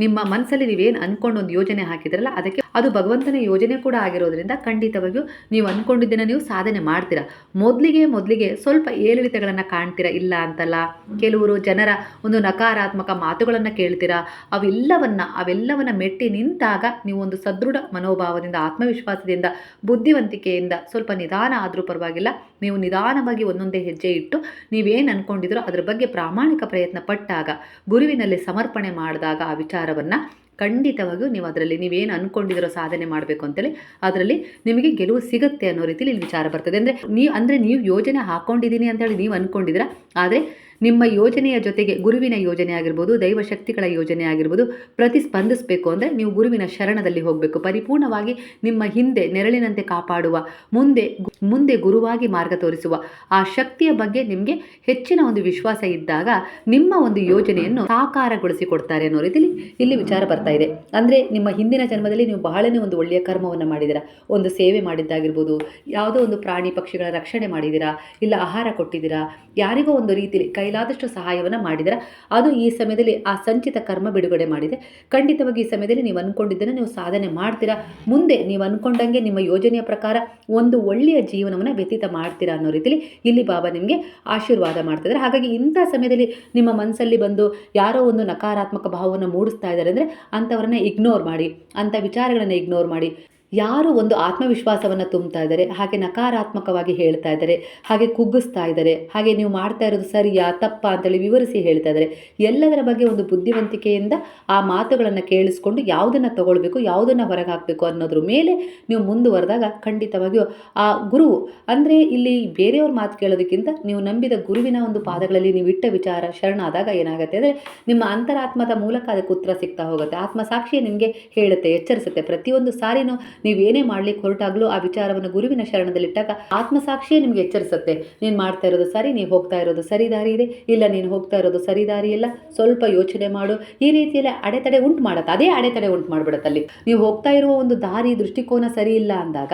ನಿಮ್ಮ ಮನಸ್ಸಲ್ಲಿ ನೀವೇನು ಅಂದ್ಕೊಂಡು ಒಂದು ಯೋಜನೆ ಹಾಕಿದ್ರಲ್ಲ, ಅದಕ್ಕೆ ಅದು ಭಗವಂತನ ಯೋಜನೆ ಕೂಡ ಆಗಿರೋದ್ರಿಂದ ಖಂಡಿತವಾಗಿಯೂ ನೀವು ಅಂದ್ಕೊಂಡಿದ್ದನ್ನು ನೀವು ಸಾಧನೆ ಮಾಡ್ತೀರಾ. ಮೊದಲಿಗೆ ಮೊದಲಿಗೆ ಸ್ವಲ್ಪ ಏರಿಳಿತಗಳನ್ನು ಕಾಣ್ತೀರಾ? ಇಲ್ಲ ಅಂತಲ್ಲ. ಕೆಲವರು ಜನರ ಒಂದು ನಕಾರಾತ್ಮಕ ಮಾತುಗಳನ್ನು ಕೇಳ್ತೀರಾ. ಅವೆಲ್ಲವನ್ನು ಅವೆಲ್ಲವನ್ನು ಮೆಟ್ಟಿ ನಿಂತಾಗ ನೀವು ಒಂದು ಸದೃಢ ಮನೋಭಾವದಿಂದ, ಆತ್ಮವಿಶ್ವಾಸದಿಂದ, ಬುದ್ಧಿವಂತಿಕೆಯಿಂದ ಸ್ವಲ್ಪ ನಿಧಾನ ಆದರೂ ಪರವಾಗಿಲ್ಲ, ನೀವು ನಿಧಾನವಾಗಿ ಒಂದೊಂದೇ ಹೆಜ್ಜೆ ಇಟ್ಟು ನೀವೇನು ಅಂದ್ಕೊಂಡಿದ್ರೋ ಅದ್ರ ಬಗ್ಗೆ ಪ್ರಾಮಾಣಿಕ ಪ್ರಯತ್ನ ಪಟ್ಟಾಗ, ಗುರುವಿನಲ್ಲಿ ಸಮರ್ಪಣೆ ಮಾಡಿದಾಗ ಆ ವಿಚಾರವನ್ನು ಖಂಡಿತವಾಗಿಯೂ ನೀವು ಅದರಲ್ಲಿ ನೀವೇನು ಅಂದ್ಕೊಂಡಿದ್ದೀರೋ ಸಾಧನೆ ಮಾಡಬೇಕು ಅಂತೇಳಿ ಅದರಲ್ಲಿ ನಿಮಗೆ ಗೆಲುವು ಸಿಗುತ್ತೆ ಅನ್ನೋ ರೀತಿಲಿ ಇಲ್ಲಿ ವಿಚಾರ ಬರ್ತದೆ. ಅಂದರೆ ನೀವು ಅಂದರೆ ನೀವು ಯೋಜನೆ ಹಾಕ್ಕೊಂಡಿದ್ದೀನಿ ಅಂತೇಳಿ ನೀವು ಅಂದ್ಕೊಂಡಿದ್ದೀರಾ ಆದರೆ ನಿಮ್ಮ ಯೋಜನೆಯ ಜೊತೆಗೆ ಗುರುವಿನ ಯೋಜನೆ ಆಗಿರ್ಬೋದು ದೈವಶಕ್ತಿಗಳ ಯೋಜನೆ ಆಗಿರ್ಬೋದು, ಪ್ರತಿಸ್ಪಂದಿಸಬೇಕು ಅಂದರೆ ನೀವು ಗುರುವಿನ ಶರಣದಲ್ಲಿ ಹೋಗಬೇಕು. ಪರಿಪೂರ್ಣವಾಗಿ ನಿಮ್ಮ ಹಿಂದೆ, ನೆರಳಿನಂತೆ ಕಾಪಾಡುವ, ಮುಂದೆ ಮುಂದೆ ಗುರುವಾಗಿ ಮಾರ್ಗ ತೋರಿಸುವ, ಆ ಶಕ್ತಿಯ ಬಗ್ಗೆ ನಿಮಗೆ ಹೆಚ್ಚಿನ ಒಂದು ವಿಶ್ವಾಸ ಇದ್ದಾಗ ನಿಮ್ಮ ಒಂದು ಯೋಜನೆಯನ್ನು ಸಾಕಾರಗೊಳಿಸಿ ಕೊಡ್ತಾರೆ ಅನ್ನೋ ರೀತಿಯಲ್ಲಿ ಇಲ್ಲಿ ವಿಚಾರ ಬರ್ತಾ ಇದೆ. ಅಂದರೆ ನಿಮ್ಮ ಹಿಂದಿನ ಜನ್ಮದಲ್ಲಿ ನೀವು ಬಹಳನೇ ಒಂದು ಒಳ್ಳೆಯ ಕರ್ಮವನ್ನು ಮಾಡಿದ್ದೀರಾ? ಒಂದು ಸೇವೆ ಮಾಡಿದ್ದಾಗಿರ್ಬೋದು, ಯಾವುದೋ ಒಂದು ಪ್ರಾಣಿ ಪಕ್ಷಿಗಳ ರಕ್ಷಣೆ ಮಾಡಿದ್ದೀರಾ? ಇಲ್ಲ ಆಹಾರ ಕೊಟ್ಟಿದ್ದೀರಾ? ಯಾರಿಗೋ ಒಂದು ರೀತಿಯಲ್ಲಿ ಕೈಲಾದಷ್ಟು ಸಹಾಯವನ್ನು ಮಾಡಿದರೆ. ಅದು ಈ ಸಮಯದಲ್ಲಿ ಆ ಸಂಚಿತ ಕರ್ಮ ಬಿಡುಗಡೆ ಮಾಡಿದೆ. ಖಂಡಿತವಾಗಿ ಈ ಸಮಯದಲ್ಲಿ ನೀವು ಅಂದ್ಕೊಂಡಿದ್ದನ್ನು ನೀವು ಸಾಧನೆ ಮಾಡ್ತೀರಾ? ಮುಂದೆ ನೀವು ಅಂದ್ಕೊಂಡಂಗೆ ನಿಮ್ಮ ಯೋಜನೆಯ ಪ್ರಕಾರ ಒಂದು ಒಳ್ಳೆಯ ಜೀವನವನ್ನು ವ್ಯತೀತ ಮಾಡ್ತೀರಾ ಅನ್ನೋ ರೀತಿಯಲ್ಲಿ ಇಲ್ಲಿ ಬಾಬಾ ನಿಮಗೆ ಆಶೀರ್ವಾದ ಮಾಡ್ತಿದ್ದಾರೆ. ಹಾಗಾಗಿ ಇಂಥ ಸಮಯದಲ್ಲಿ ನಿಮ್ಮ ಮನಸ್ಸಲ್ಲಿ ಬಂದು ಯಾರೋ ಒಂದು ನಕಾರಾತ್ಮಕ ಭಾವವನ್ನು ಮೂಡಿಸ್ತಾ ಇದ್ದಾರೆ ಅಂದರೆ ಅಂಥವ್ರನ್ನ ಇಗ್ನೋರ್ ಮಾಡಿ ಅಂಥ ವಿಚಾರಗಳನ್ನು ಇಗ್ನೋರ್ ಮಾಡಿ. ಯಾರು ಒಂದು ಆತ್ಮವಿಶ್ವಾಸವನ್ನು ತುಂಬ್ತಾ ಇದ್ದಾರೆ, ಹಾಗೆ ನಕಾರಾತ್ಮಕವಾಗಿ ಹೇಳ್ತಾ ಇದ್ದಾರೆ, ಹಾಗೆ ಕುಗ್ಗಿಸ್ತಾ ಇದ್ದಾರೆ, ಹಾಗೆ ನೀವು ಮಾಡ್ತಾ ಇರೋದು ಸರಿಯಾ, ತಪ್ಪಾ ಅಂತೇಳಿ ವಿವರಿಸಿ ಹೇಳ್ತಾ ಇದ್ದಾರೆ. ಎಲ್ಲದರ ಬಗ್ಗೆ ಒಂದು ಬುದ್ಧಿವಂತಿಕೆಯಿಂದ ಆ ಮಾತುಗಳನ್ನು ಕೇಳಿಸ್ಕೊಂಡು ಯಾವುದನ್ನು ತಗೊಳ್ಬೇಕು, ಯಾವುದನ್ನು ಹೊರಗೆ ಹಾಕಬೇಕು ಅನ್ನೋದ್ರ ಮೇಲೆ ನೀವು ಮುಂದುವರೆದಾಗ ಖಂಡಿತವಾಗಿಯೂ ಆ ಗುರು, ಅಂದರೆ ಇಲ್ಲಿ ಬೇರೆಯವ್ರ ಮಾತು ಕೇಳೋದಕ್ಕಿಂತ ನೀವು ನಂಬಿದ ಗುರುವಿನ ಒಂದು ಪಾದಗಳಲ್ಲಿ ನೀವು ಇಟ್ಟ ವಿಚಾರ ಶರಣಾದಾಗ ಏನಾಗುತ್ತೆ ಅಂದರೆ ನಿಮ್ಮ ಅಂತರಾತ್ಮದ ಮೂಲಕ ಅದಕ್ಕೆ ಉತ್ತರ ಸಿಗ್ತಾ ಹೋಗುತ್ತೆ. ಆತ್ಮಸಾಕ್ಷಿ ನಿಮಗೆ ಹೇಳುತ್ತೆ, ಎಚ್ಚರಿಸುತ್ತೆ. ಪ್ರತಿಯೊಂದು ಸಾರಿನೂ ನೀವೇನೇ ಮಾಡ್ಲಿಕ್ಕೆ ಹೊರಟಾಗ್ಲೂ ಆ ವಿಚಾರವನ್ನು ಗುರುವಿನ ಶರಣದಲ್ಲಿಟ್ಟಾಗ ಆತ್ಮಸಾಕ್ಷಿಯೇ ನಿಮಗೆ ಎಚ್ಚರಿಸುತ್ತೆ. ನೀನು ಮಾಡ್ತಾ ಇರೋದು ಸರಿ ನೀವು ಹೋಗ್ತಾ ಇರೋದು ಸರಿ, ದಾರಿ ಇದೆ. ಇಲ್ಲ, ನೀನು ಹೋಗ್ತಾ ಇರೋದು ಸರಿ, ದಾರಿ ಇಲ್ಲ. ಸ್ವಲ್ಪ ಯೋಚನೆ ಮಾಡು. ಈ ರೀತಿಯಲ್ಲಿ ಅಡೆತಡೆ ಉಂಟು ಮಾಡುತ್ತೆ. ಅದೇ ಅಡೆತಡೆ ಉಂಟು ಮಾಡಿಬಿಡುತ್ತೆ ಅಲ್ಲಿ. ನೀವು ಹೋಗ್ತಾ ಇರುವ ಒಂದು ದಾರಿ, ದೃಷ್ಟಿಕೋನ ಸರಿ ಇಲ್ಲ ಅಂದಾಗ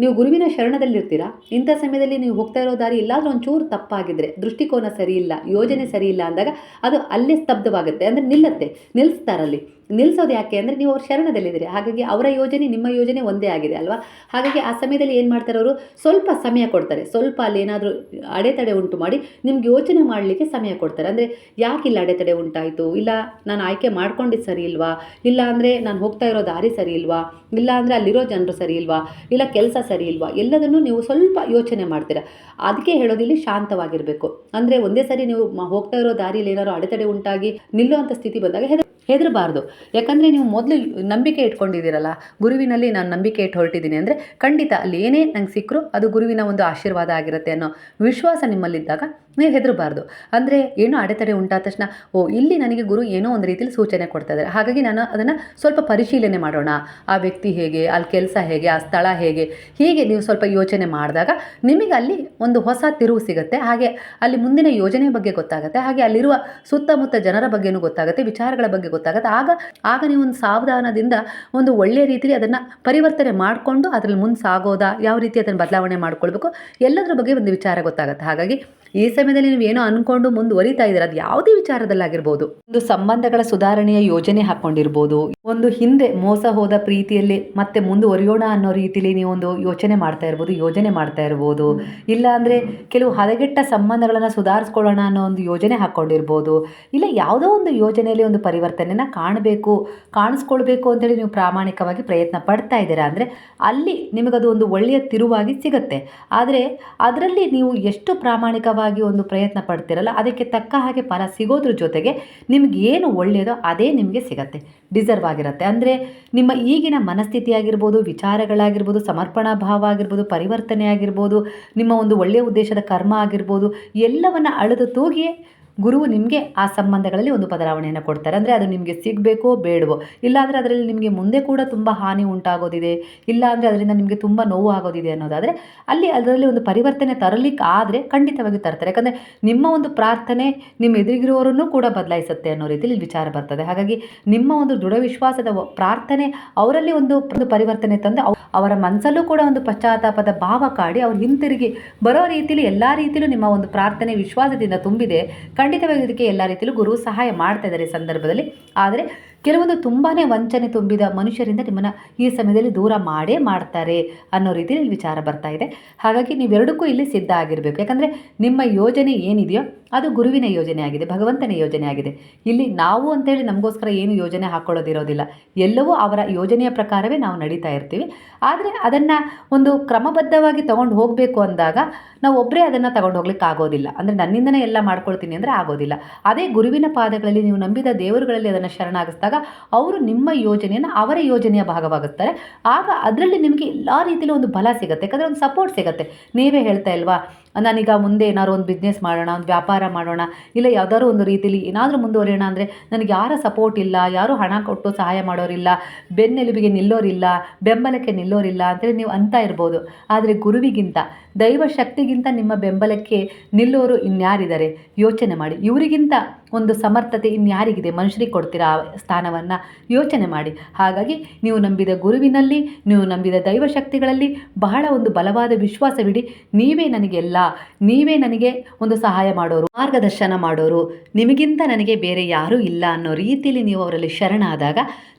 ನೀವು ಗುರುವಿನ ಶರಣದಲ್ಲಿರ್ತೀರಾ? ಇಂಥ ಸಮಯದಲ್ಲಿ ನೀವು ಹೋಗ್ತಾ ಇರೋ ದಾರಿ ಎಲ್ಲಾದರೂ ಒಂಚೂರು ತಪ್ಪಾಗಿದ್ರೆ, ದೃಷ್ಟಿಕೋನ ಸರಿ ಇಲ್ಲ, ಯೋಜನೆ ಸರಿ ಇಲ್ಲ ಅಂದಾಗ ಅದು ಅಲ್ಲೇ ಸ್ತಬ್ಧವಾಗುತ್ತೆ. ಅಂದರೆ ನಿಲ್ಲತ್ತೆ. ನಿಲ್ಲಿಸ್ತಾರಲ್ಲಿ ನಿಲ್ಲಿಸೋದು ಯಾಕೆ ಅಂದರೆ ನೀವು ಅವ್ರ ಶರಣದಲ್ಲಿದ್ದೀರಿ. ಹಾಗಾಗಿ ಅವರ ಯೋಜನೆ ನಿಮ್ಮ ಯೋಜನೆ ಒಂದೇ ಆಗಿದೆ ಅಲ್ವಾ? ಹಾಗಾಗಿ ಆ ಸಮಯದಲ್ಲಿ ಏನು ಮಾಡ್ತಾರೆ ಅವರು? ಸ್ವಲ್ಪ ಸಮಯ ಕೊಡ್ತಾರೆ. ಸ್ವಲ್ಪ ಅಲ್ಲಿ ಏನಾದರೂ ಅಡೆತಡೆ ಉಂಟು ಮಾಡಿ ನಿಮ್ಗೆ ಯೋಚನೆ ಮಾಡಲಿಕ್ಕೆ ಸಮಯ ಕೊಡ್ತಾರೆ. ಅಂದರೆ ಯಾಕೆ ಇಲ್ಲ ಅಡೆತಡೆ ಉಂಟಾಯಿತು? ಇಲ್ಲ ನಾನು ಆಯ್ಕೆ ಮಾಡ್ಕೊಂಡಿದ್ದು ಸರಿ ಇಲ್ವಾ? ಇಲ್ಲ ಅಂದರೆ ನಾನು ಹೋಗ್ತಾ ಇರೋ ದಾರಿ ಸರಿ ಇಲ್ವಾ? ಇಲ್ಲ ಅಂದರೆ ಅಲ್ಲಿರೋ ಜನರು ಸರಿ ಇಲ್ವಾ? ಇಲ್ಲ ಕೆಲಸ ಸರಿ ಇಲ್ವಾ? ಎಲ್ಲದನ್ನು ನೀವು ಸ್ವಲ್ಪ ಯೋಚನೆ ಮಾಡ್ತೀರಾ. ಅದಕ್ಕೆ ಹೇಳೋದಿಲ್ಲಿ ಶಾಂತವಾಗಿರಬೇಕು. ಅಂದರೆ ಒಂದೇ ಸರಿ ನೀವು ಹೋಗ್ತಾ ಇರೋ ದಾರಿಯಲ್ಲಿ ಏನಾದ್ರು ಅಡೆತಡೆ ಉಂಟಾಗಿ ನಿಲ್ಲುವಂಥ ಸ್ಥಿತಿ ಬಂದಾಗ ಹೆದರಬಾರ್ದು. ಯಾಕಂದರೆ ನೀವು ಮೊದಲು ನಂಬಿಕೆ ಇಟ್ಕೊಂಡಿದ್ದೀರಲ್ಲ, ಗುರುವಿನಲ್ಲಿ ನಾನು ನಂಬಿಕೆ ಇಟ್ಟು ಹೊರಟಿದ್ದೀನಿ ಅಂದರೆ ಖಂಡಿತ ಅಲ್ಲಿ ಏನೇ ನಂಗೆ ಸಿಕ್ಕರು ಅದು ಗುರುವಿನ ಒಂದು ಆಶೀರ್ವಾದ ಆಗಿರುತ್ತೆ ಅನ್ನೋ ವಿಶ್ವಾಸ ನಿಮ್ಮಲ್ಲಿದ್ದಾಗ ನೀವು ಹೆದರಬಾರ್ದು. ಅಂದರೆ ಏನೋ ಅಡೆತಡೆ ಉಂಟಾದ ತಕ್ಷಣ, ಓ, ಇಲ್ಲಿ ನನಗೆ ಗುರು ಏನೋ ಒಂದು ರೀತಿಯಲ್ಲಿ ಸೂಚನೆ ಕೊಡ್ತಾ ಇದ್ದಾರೆ. ಹಾಗಾಗಿ ನಾನು ಅದನ್ನು ಸ್ವಲ್ಪ ಪರಿಶೀಲನೆ ಮಾಡೋಣ. ಆ ವ್ಯಕ್ತಿ ಹೇಗೆ, ಅಲ್ಲಿ ಕೆಲಸ ಹೇಗೆ, ಆ ಸ್ಥಳ ಹೇಗೆ, ಹೀಗೆ ನೀವು ಸ್ವಲ್ಪ ಯೋಚನೆ ಮಾಡಿದಾಗ ನಿಮಗೆ ಅಲ್ಲಿ ಒಂದು ಹೊಸ ತಿರುವು ಸಿಗುತ್ತೆ. ಹಾಗೆ ಅಲ್ಲಿ ಮುಂದಿನ ಯೋಜನೆ ಬಗ್ಗೆ ಗೊತ್ತಾಗುತ್ತೆ. ಹಾಗೆ ಅಲ್ಲಿರುವ ಸುತ್ತಮುತ್ತ ಜನರ ಬಗ್ಗೆನೂ ಗೊತ್ತಾಗುತ್ತೆ. ವಿಚಾರಗಳ ಬಗ್ಗೆ ಗೊತ್ತಾಗುತ್ತೆ. ಆಗ ಆಗ ನೀವು ಒಂದು ಸಾವಧಾನದಿಂದ ಒಂದು ಒಳ್ಳೆಯ ರೀತಿಯಲ್ಲಿ ಅದನ್ನು ಪರಿವರ್ತನೆ ಮಾಡಿಕೊಂಡು ಅದರಲ್ಲಿ ಮುಂದೆ ಸಾಗೋದಾ? ಯಾವ ರೀತಿ ಅದನ್ನು ಬದಲಾವಣೆ ಮಾಡ್ಕೊಳ್ಬೇಕು? ಎಲ್ಲದರ ಬಗ್ಗೆ ಒಂದು ವಿಚಾರ ಗೊತ್ತಾಗುತ್ತೆ. ಹಾಗಾಗಿ ಈ ಸಮಯದಲ್ಲಿ ನೀವು ಏನೋ ಅನ್ಕೊಂಡು ಮುಂದುವರಿತಾ ಇದ್ದೀರ, ಅದು ಯಾವುದೇ ವಿಚಾರದಲ್ಲಾಗಿರ್ಬೋದು. ಒಂದು ಸಂಬಂಧಗಳ ಸುಧಾರಣೆಯ ಯೋಜನೆ ಹಾಕೊಂಡಿರ್ಬೋದು. ಒಂದು ಹಿಂದೆ ಮೋಸ ಹೋದ ಪ್ರೀತಿಯಲ್ಲಿ ಮತ್ತೆ ಮುಂದುವರಿಯೋಣ ಅನ್ನೋ ರೀತಿಯಲ್ಲಿ ನೀವು ಒಂದು ಯೋಚನೆ ಮಾಡ್ತಾ ಇರ್ಬೋದು, ಯೋಜನೆ ಮಾಡ್ತಾ ಇರ್ಬೋದು. ಇಲ್ಲ ಅಂದರೆ ಕೆಲವು ಹದಗೆಟ್ಟ ಸಂಬಂಧಗಳನ್ನು ಸುಧಾರಿಸ್ಕೊಳ್ಳೋಣ ಅನ್ನೋ ಒಂದು ಯೋಜನೆ ಹಾಕ್ಕೊಂಡಿರ್ಬೋದು ಇಲ್ಲ ಯಾವುದೋ ಒಂದು ಯೋಜನೆಯಲ್ಲಿ ಒಂದು ಪರಿವರ್ತನೆನ ಕಾಣಬೇಕು, ಕಾಣಿಸ್ಕೊಳ್ಬೇಕು ಅಂತೇಳಿ ನೀವು ಪ್ರಾಮಾಣಿಕವಾಗಿ ಪ್ರಯತ್ನ ಪಡ್ತಾ ಇದ್ದೀರಾ ಅಂದರೆ ಅಲ್ಲಿ ನಿಮಗದು ಒಂದು ಒಳ್ಳೆಯ ತಿರುವಾಗಿ ಸಿಗುತ್ತೆ. ಆದರೆ ಅದರಲ್ಲಿ ನೀವು ಎಷ್ಟು ಪ್ರಾಮಾಣಿಕವಾಗಿ ಒಂದು ಪ್ರಯತ್ನ ಪಡ್ತಿರಲ್ಲ, ಅದಕ್ಕೆ ತಕ್ಕ ಹಾಗೆ ಫಲ ಸಿಗೋದ್ರ ಜೊತೆಗೆ ನಿಮ್ಗೆ ಏನು ಒಳ್ಳೆಯದೋ ಅದೇ ನಿಮಗೆ ಸಿಗತ್ತೆ, ಡಿಸರ್ವ್ ಆಗಿರುತ್ತೆ. ಅಂದರೆ ನಿಮ್ಮ ಈಗಿನ ಮನಸ್ಥಿತಿ ಆಗಿರ್ಬೋದು ವಿಚಾರಗಳಾಗಿರ್ಬೋದು, ಸಮರ್ಪಣಾ ಭಾವ ಆಗಿರ್ಬೋದು, ಪರಿವರ್ತನೆ ಆಗಿರ್ಬೋದು, ನಿಮ್ಮ ಒಂದು ಒಳ್ಳೆಯ ಉದ್ದೇಶದ ಕರ್ಮ ಆಗಿರ್ಬೋದು, ಎಲ್ಲವನ್ನು ಅಳೆದು ತೂಗಿಯೇ ಗುರುವು ನಿಮಗೆ ಆ ಸಂಬಂಧಗಳಲ್ಲಿ ಒಂದು ಬದಲಾವಣೆಯನ್ನು ಕೊಡ್ತಾರೆ. ಅಂದರೆ ಅದು ನಿಮಗೆ ಸಿಗಬೇಕೋ ಬೇಡವೋ, ಇಲ್ಲಾಂದರೆ ಅದರಲ್ಲಿ ನಿಮಗೆ ಮುಂದೆ ಕೂಡ ತುಂಬ ಹಾನಿ ಉಂಟಾಗೋದಿದೆ, ಇಲ್ಲಾಂದರೆ ಅದರಿಂದ ನಿಮಗೆ ತುಂಬ ನೋವು ಆಗೋದಿದೆ ಅನ್ನೋದಾದರೆ ಅಲ್ಲಿ ಅದರಲ್ಲಿ ಒಂದು ಪರಿವರ್ತನೆ ತರಲಿಕ್ಕೆ ಆದರೆ ಖಂಡಿತವಾಗಿ ತರ್ತಾರೆ. ಯಾಕಂದರೆ ನಿಮ್ಮ ಒಂದು ಪ್ರಾರ್ಥನೆ ನಿಮ್ಮ ಎದುರಿಗಿರುವವರನ್ನು ಕೂಡ ಬದಲಾಯಿಸುತ್ತೆ ಅನ್ನೋ ರೀತಿಯಲ್ಲಿ ವಿಚಾರ ಬರ್ತದೆ. ಹಾಗಾಗಿ ನಿಮ್ಮ ಒಂದು ದೃಢ ವಿಶ್ವಾಸದ ಪ್ರಾರ್ಥನೆ ಅವರಲ್ಲಿ ಒಂದು ಒಂದು ಪರಿವರ್ತನೆ ತಂದು ಅವರ ಮನಸ್ಸಲ್ಲೂ ಕೂಡ ಒಂದು ಪಶ್ಚಾತ್ತಾಪದ ಭಾವ ಕಾಡಿ ಅವ್ರು ಹಿಂತಿರುಗಿ ಬರೋ ರೀತಿಯಲ್ಲಿ ಎಲ್ಲ ರೀತಿಯಲ್ಲೂ ನಿಮ್ಮ ಒಂದು ಪ್ರಾರ್ಥನೆ ವಿಶ್ವಾಸದಿಂದ ತುಂಬಿದೆ. ಖಂಡಿತವಾಗಿ ಇದಕ್ಕೆ ಎಲ್ಲ ರೀತಿಯಲ್ಲೂ ಗುರು ಸಹಾಯ ಮಾಡ್ತಾ ಇದ್ದಾರೆ ಸಂದರ್ಭದಲ್ಲಿ. ಆದರೆ ಕೆಲವೊಂದು ತುಂಬಾ ವಂಚನೆ ತುಂಬಿದ ಮನುಷ್ಯರಿಂದ ನಿಮ್ಮನ್ನು ಈ ಸಮಯದಲ್ಲಿ ದೂರ ಮಾಡೇ ಮಾಡ್ತಾರೆ ಅನ್ನೋ ರೀತಿಯಲ್ಲಿ ವಿಚಾರ ಬರ್ತಾ ಇದೆ. ಹಾಗಾಗಿ ನೀವೆರಡಕ್ಕೂ ಇಲ್ಲಿ ಸಿದ್ಧ ಆಗಿರಬೇಕು. ಯಾಕಂದರೆ ನಿಮ್ಮ ಯೋಜನೆ ಏನಿದೆಯೋ ಅದು ಗುರುವಿನ ಯೋಜನೆ ಆಗಿದೆ, ಭಗವಂತನ ಯೋಜನೆ ಆಗಿದೆ. ಇಲ್ಲಿ ನಾವು ಅಂತೇಳಿ ನಮಗೋಸ್ಕರ ಏನು ಯೋಜನೆ ಹಾಕ್ಕೊಳ್ಳೋದಿರೋದಿಲ್ಲ ಎಲ್ಲವೂ ಅವರ ಯೋಜನೆಯ ಪ್ರಕಾರವೇ ನಾವು ನಡೀತಾ ಇರ್ತೀವಿ. ಆದರೆ ಅದನ್ನು ಒಂದು ಕ್ರಮಬದ್ಧವಾಗಿ ತಗೊಂಡು ಹೋಗಬೇಕು ಅಂದಾಗ ನಾವು ಒಬ್ಬರೇ ಅದನ್ನು ತಗೊಂಡು ಹೋಗ್ಲಿಕ್ಕೆ ಆಗೋದಿಲ್ಲ. ಅಂದರೆ ನನ್ನಿಂದನೇ ಎಲ್ಲ ಮಾಡ್ಕೊಳ್ತೀನಿ ಅಂದರೆ ಆಗೋದಿಲ್ಲ. ಅದೇ ಗುರುವಿನ ಪಾದಗಳಲ್ಲಿ ನೀವು ನಂಬಿದ ದೇವರುಗಳಲ್ಲಿ ಅದನ್ನು ಶರಣಾಗಿಸಿದಾಗ ಅವರು ನಿಮ್ಮ ಯೋಜನೆಯನ್ನು ಅವರ ಯೋಜನೆಯ ಭಾಗವಾಗುತ್ತಾರೆ ಆಗ ಅದರಲ್ಲಿ ನಿಮಗೆ ಎಲ್ಲ ರೀತಿಯಲ್ಲಿ ಒಂದು ಬಲ ಸಿಗುತ್ತೆ, ಯಾಕಂದರೆ ಒಂದು ಸಪೋರ್ಟ್ ಸಿಗುತ್ತೆ. ನೀವೇ ಹೇಳ್ತಾ ಇಲ್ವಾ? ನಾನೀಗ ಮುಂದೆ ಏನಾದ್ರು ಒಂದು ಬಿಸ್ನೆಸ್ ಮಾಡೋಣ, ಒಂದು ವ್ಯಾಪಾರ ಮಾಡೋಣ, ಇಲ್ಲ ಯಾವ್ದಾದ್ರು ಒಂದು ರೀತಿಯಲ್ಲಿ ಏನಾದರೂ ಮುಂದುವರಿಯೋಣ ಅಂದರೆ ನನಗೆ ಯಾರ ಸಪೋರ್ಟ್ ಇಲ್ಲ, ಯಾರೂ ಹಣ ಕೊಟ್ಟು ಸಹಾಯ ಮಾಡೋರಿಲ್ಲ, ಬೆನ್ನೆಲುಬಿಗೆ ನಿಲ್ಲೋರಿಲ್ಲ, ಬೆಂಬಲಕ್ಕೆ ನಿಲ್ಲೋರಿಲ್ಲ ಅಂತೇಳಿ ನೀವು ಅಂತ ಇರ್ಬೋದು. ಆದರೆ ಗುರುವಿಗಿಂತ, ದೈವ ಶಕ್ತಿಗಿಂತ ನಿಮ್ಮ ಬೆಂಬಲಕ್ಕೆ ನಿಲ್ಲೋರು ಇನ್ಯಾರಿದ್ದಾರೆ? ಯೋಚನೆ ಮಾಡಿ. ಇವರಿಗಿಂತ ಒಂದು ಸಮರ್ಥತೆ ಇನ್ಯಾರಿಗಿದೆ? ಮನುಷ್ಯರಿಗೆ ಕೊಡ್ತೀರಾ ಆ ಸ್ಥಾನವನ್ನು? ಯೋಚನೆ ಮಾಡಿ. ಹಾಗಾಗಿ ನೀವು ನಂಬಿದ ಗುರುವಿನಲ್ಲಿ, ನೀವು ನಂಬಿದ ದೈವ ಶಕ್ತಿಗಳಲ್ಲಿ ಬಹಳ ಒಂದು ಬಲವಾದ ವಿಶ್ವಾಸವಿಡಿ ನೀವೇ ನನಗೆಲ್ಲ ನೀವೇ ನನಗೆ ಒಂದು ಸಹಾಯ ಮಾಡೋರು, ಮಾರ್ಗದರ್ಶನ ಮಾಡೋರು. ನಿಮಗಿಂತ ನನಗೆ ಬೇರೆ ಯಾರೂ ಇಲ್ಲ ಅನ್ನೋ ರೀತಿಯಲ್ಲಿ ನೀವು ಅವರಲ್ಲಿ ಶರಣಾದಾಗ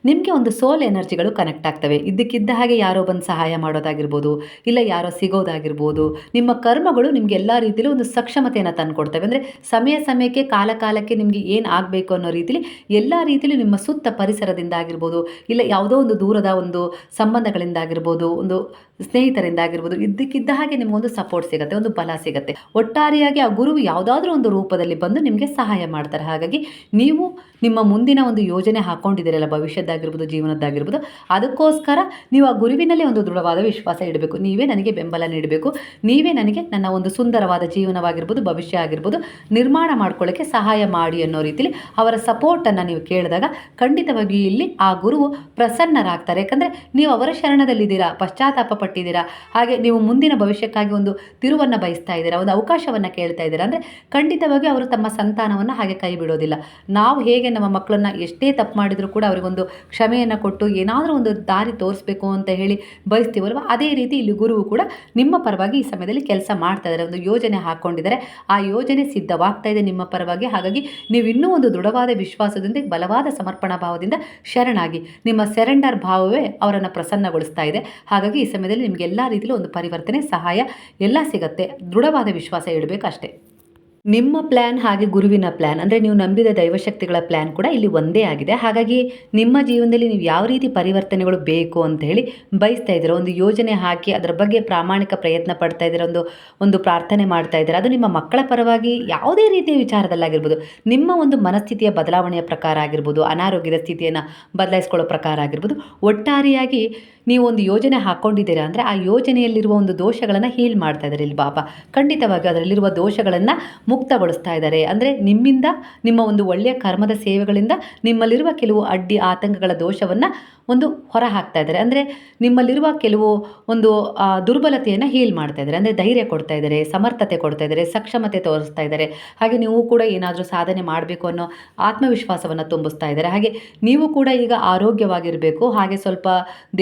ನಿಮಗೆ ಒಂದು ಸೋಲ್ ಎನರ್ಜಿಗಳು ಕನೆಕ್ಟ್ ಆಗ್ತವೆ. ಇದ್ದಕ್ಕಿದ್ದ ಹಾಗೆ ಯಾರೋ ಬಂದು ಸಹಾಯ ಮಾಡೋದಾಗಿರ್ಬೋದು, ಇಲ್ಲ ಯಾರೋ ಸಿಗೋದಾಗಿರ್ಬೋದು, ನಿಮ್ಮ ಕರ್ಮಗಳು ನಿಮಗೆ ಎಲ್ಲ ರೀತಿಯಲ್ಲೂ ಒಂದು ಸಕ್ಷಮತೆಯನ್ನು ತಂದುಕೊಡ್ತವೆ. ಅಂದರೆ ಸಮಯ ಸಮಯಕ್ಕೆ, ಕಾಲ ಕಾಲಕ್ಕೆ ನಿಮಗೆ ಏನು ಆಗಬೇಕು ಅನ್ನೋ ರೀತಿಲಿ ಎಲ್ಲ ರೀತಿಯಲ್ಲೂ ನಿಮ್ಮ ಸುತ್ತ ಪರಿಸರದಿಂದ ಆಗಿರ್ಬೋದು, ಇಲ್ಲ ಯಾವುದೋ ಒಂದು ದೂರದ ಒಂದು ಸಂಬಂಧಗಳಿಂದ ಆಗಿರ್ಬೋದು, ಒಂದು ಸ್ನೇಹಿತರಿಂದ ಆಗಿರ್ಬೋದು, ಇದ್ದಕ್ಕಿದ್ದ ಹಾಗೆ ನಿಮಗೊಂದು ಸಪೋರ್ಟ್ ಸಿಗುತ್ತೆ, ಒಂದು ಬಲ ಸಿಗುತ್ತೆ. ಒಟ್ಟಾರೆಯಾಗಿ ಆ ಗುರು ಯಾವುದಾದ್ರೂ ಒಂದು ರೂಪದಲ್ಲಿ ಬಂದು ನಿಮಗೆ ಸಹಾಯ ಮಾಡ್ತಾರೆ. ಹಾಗಾಗಿ ನೀವು ನಿಮ್ಮ ಮುಂದಿನ ಒಂದು ಯೋಜನೆ ಹಾಕ್ಕೊಂಡಿದ್ದೀರಲ್ಲ ಭವಿಷ್ಯದ್ದಾಗಿರ್ಬೋದು ಜೀವನದ್ದಾಗಿರ್ಬೋದು, ಅದಕ್ಕೋಸ್ಕರ ನೀವು ಆ ಗುರುವಿನಲ್ಲಿ ಒಂದು ದೃಢವಾದ ವಿಶ್ವಾಸ ಇಡಬೇಕು. ನೀವೇ ನನಗೆ ಬೆಂಬಲ ನೀಡಬೇಕು. ನೀವೇ ನನಗೆ ನನ್ನ ಒಂದು ಸುಂದರವಾದ ಜೀವನವಾಗಿರ್ಬೋದು, ಭವಿಷ್ಯ ಆಗಿರ್ಬೋದು, ನಿರ್ಮಾಣ ಮಾಡ್ಕೊಳ್ಳೋಕ್ಕೆ ಸಹಾಯ ಮಾಡಿ ಅನ್ನೋ ರೀತಿಯಲ್ಲಿ ಅವರ ಸಪೋರ್ಟನ್ನು ನೀವು ಕೇಳಿದಾಗ ಖಂಡಿತವಾಗಿ ಇಲ್ಲಿ ಆ ಗುರುವು ಪ್ರಸನ್ನರಾಗ್ತಾರೆ. ಯಾಕಂದರೆ ನೀವು ಅವರ ಶರಣದಲ್ಲಿದ್ದೀರಾ, ಪಶ್ಚಾತ್ತಾಪ ಪಟ್ಟಿದ್ದೀರಾ, ಹಾಗೆ ನೀವು ಮುಂದಿನ ಭವಿಷ್ಯಕ್ಕಾಗಿ ಒಂದು ತಿರುವನ್ನು ಬಯಸ್ತಾ ಇದ್ದೀರಾ, ಒಂದು ಅವಕಾಶವನ್ನು ಕೇಳ್ತಾ ಇದ್ದೀರಾ, ಅಂದರೆ ಖಂಡಿತವಾಗಿ ಅವರು ತಮ್ಮ ಸಂತಾನವನ್ನು ಹಾಗೆ ಕೈ ಬಿಡೋದಿಲ್ಲ. ನಾವು ಹೇಗೆ ನಮ್ಮ ಮಕ್ಕಳನ್ನು ಎಷ್ಟೇ ತಪ್ಪು ಮಾಡಿದರೂ ಕೂಡ ಅವರಿಗೊಂದು ಕ್ಷಮೆಯನ್ನು ಕೊಟ್ಟು ಏನಾದರೂ ಒಂದು ದಾರಿ ತೋರಿಸ್ಬೇಕು ಅಂತ ಹೇಳಿ ಬಯಸ್ತೀವಲ್ವ? ಅದೇ ರೀತಿ ಇಲ್ಲಿ ಗುರುವು ಕೂಡ ನಿಮ್ಮ ಪರವಾಗಿ ಈ ಸಮಯದಲ್ಲಿ ಕೆಲಸ ಮಾಡ್ತಾ ಇದ್ದಾರೆ ಒಂದು ಯೋಜನೆ ಹಾಕ್ಕೊಂಡಿದ್ದಾರೆ ಆ ಯೋಜನೆ ಸಿದ್ಧವಾಗ್ತಾ ಇದೆ ನಿಮ್ಮ ಪರವಾಗಿ. ಹಾಗಾಗಿ ನೀವು ಇನ್ನೂ ಒಂದು ದೃಢವಾದ ವಿಶ್ವಾಸದೊಂದಿಗೆ ಬಲವಾದ ಸಮರ್ಪಣಾ ಭಾವದಿಂದ ಶರಣಾಗಿ. ನಿಮ್ಮ ಸೆರೆಂಡರ್ ಭಾವವೇ ಅವರನ್ನು ಪ್ರಸನ್ನಗೊಳಿಸ್ತಾ ಇದೆ. ಹಾಗಾಗಿ ಈ ಸಮಯದಲ್ಲಿ ನಿಮಗೆ ಎಲ್ಲ ರೀತಿಯಲ್ಲೂ ಒಂದು ಪರಿವರ್ತನೆ, ಸಹಾಯ ಎಲ್ಲ ಸಿಗುತ್ತೆ. ದೃಢವಾದ ವಿಶ್ವಾಸ ಇಡಬೇಕು ಅಷ್ಟೇ. ನಿಮ್ಮ ಪ್ಲ್ಯಾನ್ ಹಾಗೆ ಗುರುವಿನ ಪ್ಲ್ಯಾನ್ ಅಂದರೆ ನೀವು ನಂಬಿದ ದೈವಶಕ್ತಿಗಳ ಪ್ಲ್ಯಾನ್ ಕೂಡ ಇಲ್ಲಿ ಒಂದೇ ಆಗಿದೆ. ಹಾಗಾಗಿ ನಿಮ್ಮ ಜೀವನದಲ್ಲಿ ನೀವು ಯಾವ ರೀತಿ ಪರಿವರ್ತನೆಗಳು ಬೇಕು ಅಂತ ಹೇಳಿ ಬಯಸ್ತಾ ಇದ್ದೀರಾ? ಒಂದು ಯೋಜನೆ ಹಾಕಿ ಅದರ ಬಗ್ಗೆ ಪ್ರಾಮಾಣಿಕ ಪ್ರಯತ್ನ ಪಡ್ತಾ ಇದ್ದೀರಾ? ಒಂದು ಒಂದು ಪ್ರಾರ್ಥನೆ ಮಾಡ್ತಾ ಇದ್ದೀರಾ? ಅದು ನಿಮ್ಮ ಮಕ್ಕಳ ಪರವಾಗಿ ಯಾವುದೇ ರೀತಿಯ ವಿಚಾರದಲ್ಲಾಗಿರ್ಬೋದು. ನಿಮ್ಮ ಒಂದು ಮನಸ್ಥಿತಿಯ ಬದಲಾವಣೆಯ ಪ್ರಕಾರ ಆಗಿರ್ಬೋದು, ಅನಾರೋಗ್ಯದ ಸ್ಥಿತಿಯನ್ನು ಬದಲಾಯಿಸ್ಕೊಳ್ಳೋ ಪ್ರಕಾರ ಆಗಿರ್ಬೋದು. ಒಟ್ಟಾರೆಯಾಗಿ ನೀವು ಒಂದು ಯೋಜನೆ ಹಾಕ್ಕೊಂಡಿದ್ದೀರಾ ಅಂದರೆ ಆ ಯೋಜನೆಯಲ್ಲಿರುವ ಒಂದು ದೋಷಗಳನ್ನು ಹೀಲ್ ಮಾಡ್ತಾ ಇದ್ದಾರೆ ಇಲ್ಲಿ ಬಾಬಾ ಖಂಡಿತವಾಗಿ ಅದರಲ್ಲಿರುವ ದೋಷಗಳನ್ನು ಮುಕ್ತಗೊಳಿಸ್ತಾ ಇದ್ದಾರೆ. ಅಂದರೆ ನಿಮ್ಮಿಂದ, ನಿಮ್ಮ ಒಂದು ಒಳ್ಳೆಯ ಕರ್ಮದ ಸೇವೆಗಳಿಂದ ನಿಮ್ಮಲ್ಲಿರುವ ಕೆಲವು ಅಡ್ಡಿ ಆತಂಕಗಳ ದೋಷವನ್ನು ಒಂದು ಹೊರ ಹಾಕ್ತಾ ಇದ್ದಾರೆ. ಅಂದರೆ ನಿಮ್ಮಲ್ಲಿರುವ ಕೆಲವು ಒಂದು ದುರ್ಬಲತೆಯನ್ನು ಹೀಲ್ ಮಾಡ್ತಾ ಇದ್ದಾರೆ. ಅಂದರೆ ಧೈರ್ಯ ಕೊಡ್ತಾ ಇದ್ದಾರೆ, ಸಮರ್ಥತೆ ಕೊಡ್ತಾ ಇದ್ದಾರೆ, ಸಕ್ಷಮತೆ ತೋರಿಸ್ತಾ ಇದ್ದಾರೆ. ಹಾಗೆ ನೀವು ಕೂಡ ಏನಾದರೂ ಸಾಧನೆ ಮಾಡಬೇಕು ಅನ್ನೋ ಆತ್ಮವಿಶ್ವಾಸವನ್ನು ತುಂಬಿಸ್ತಾ ಇದ್ದಾರೆ. ಹಾಗೆ ನೀವು ಕೂಡ ಈಗ ಆರೋಗ್ಯವಾಗಿರಬೇಕು. ಹಾಗೆ ಸ್ವಲ್ಪ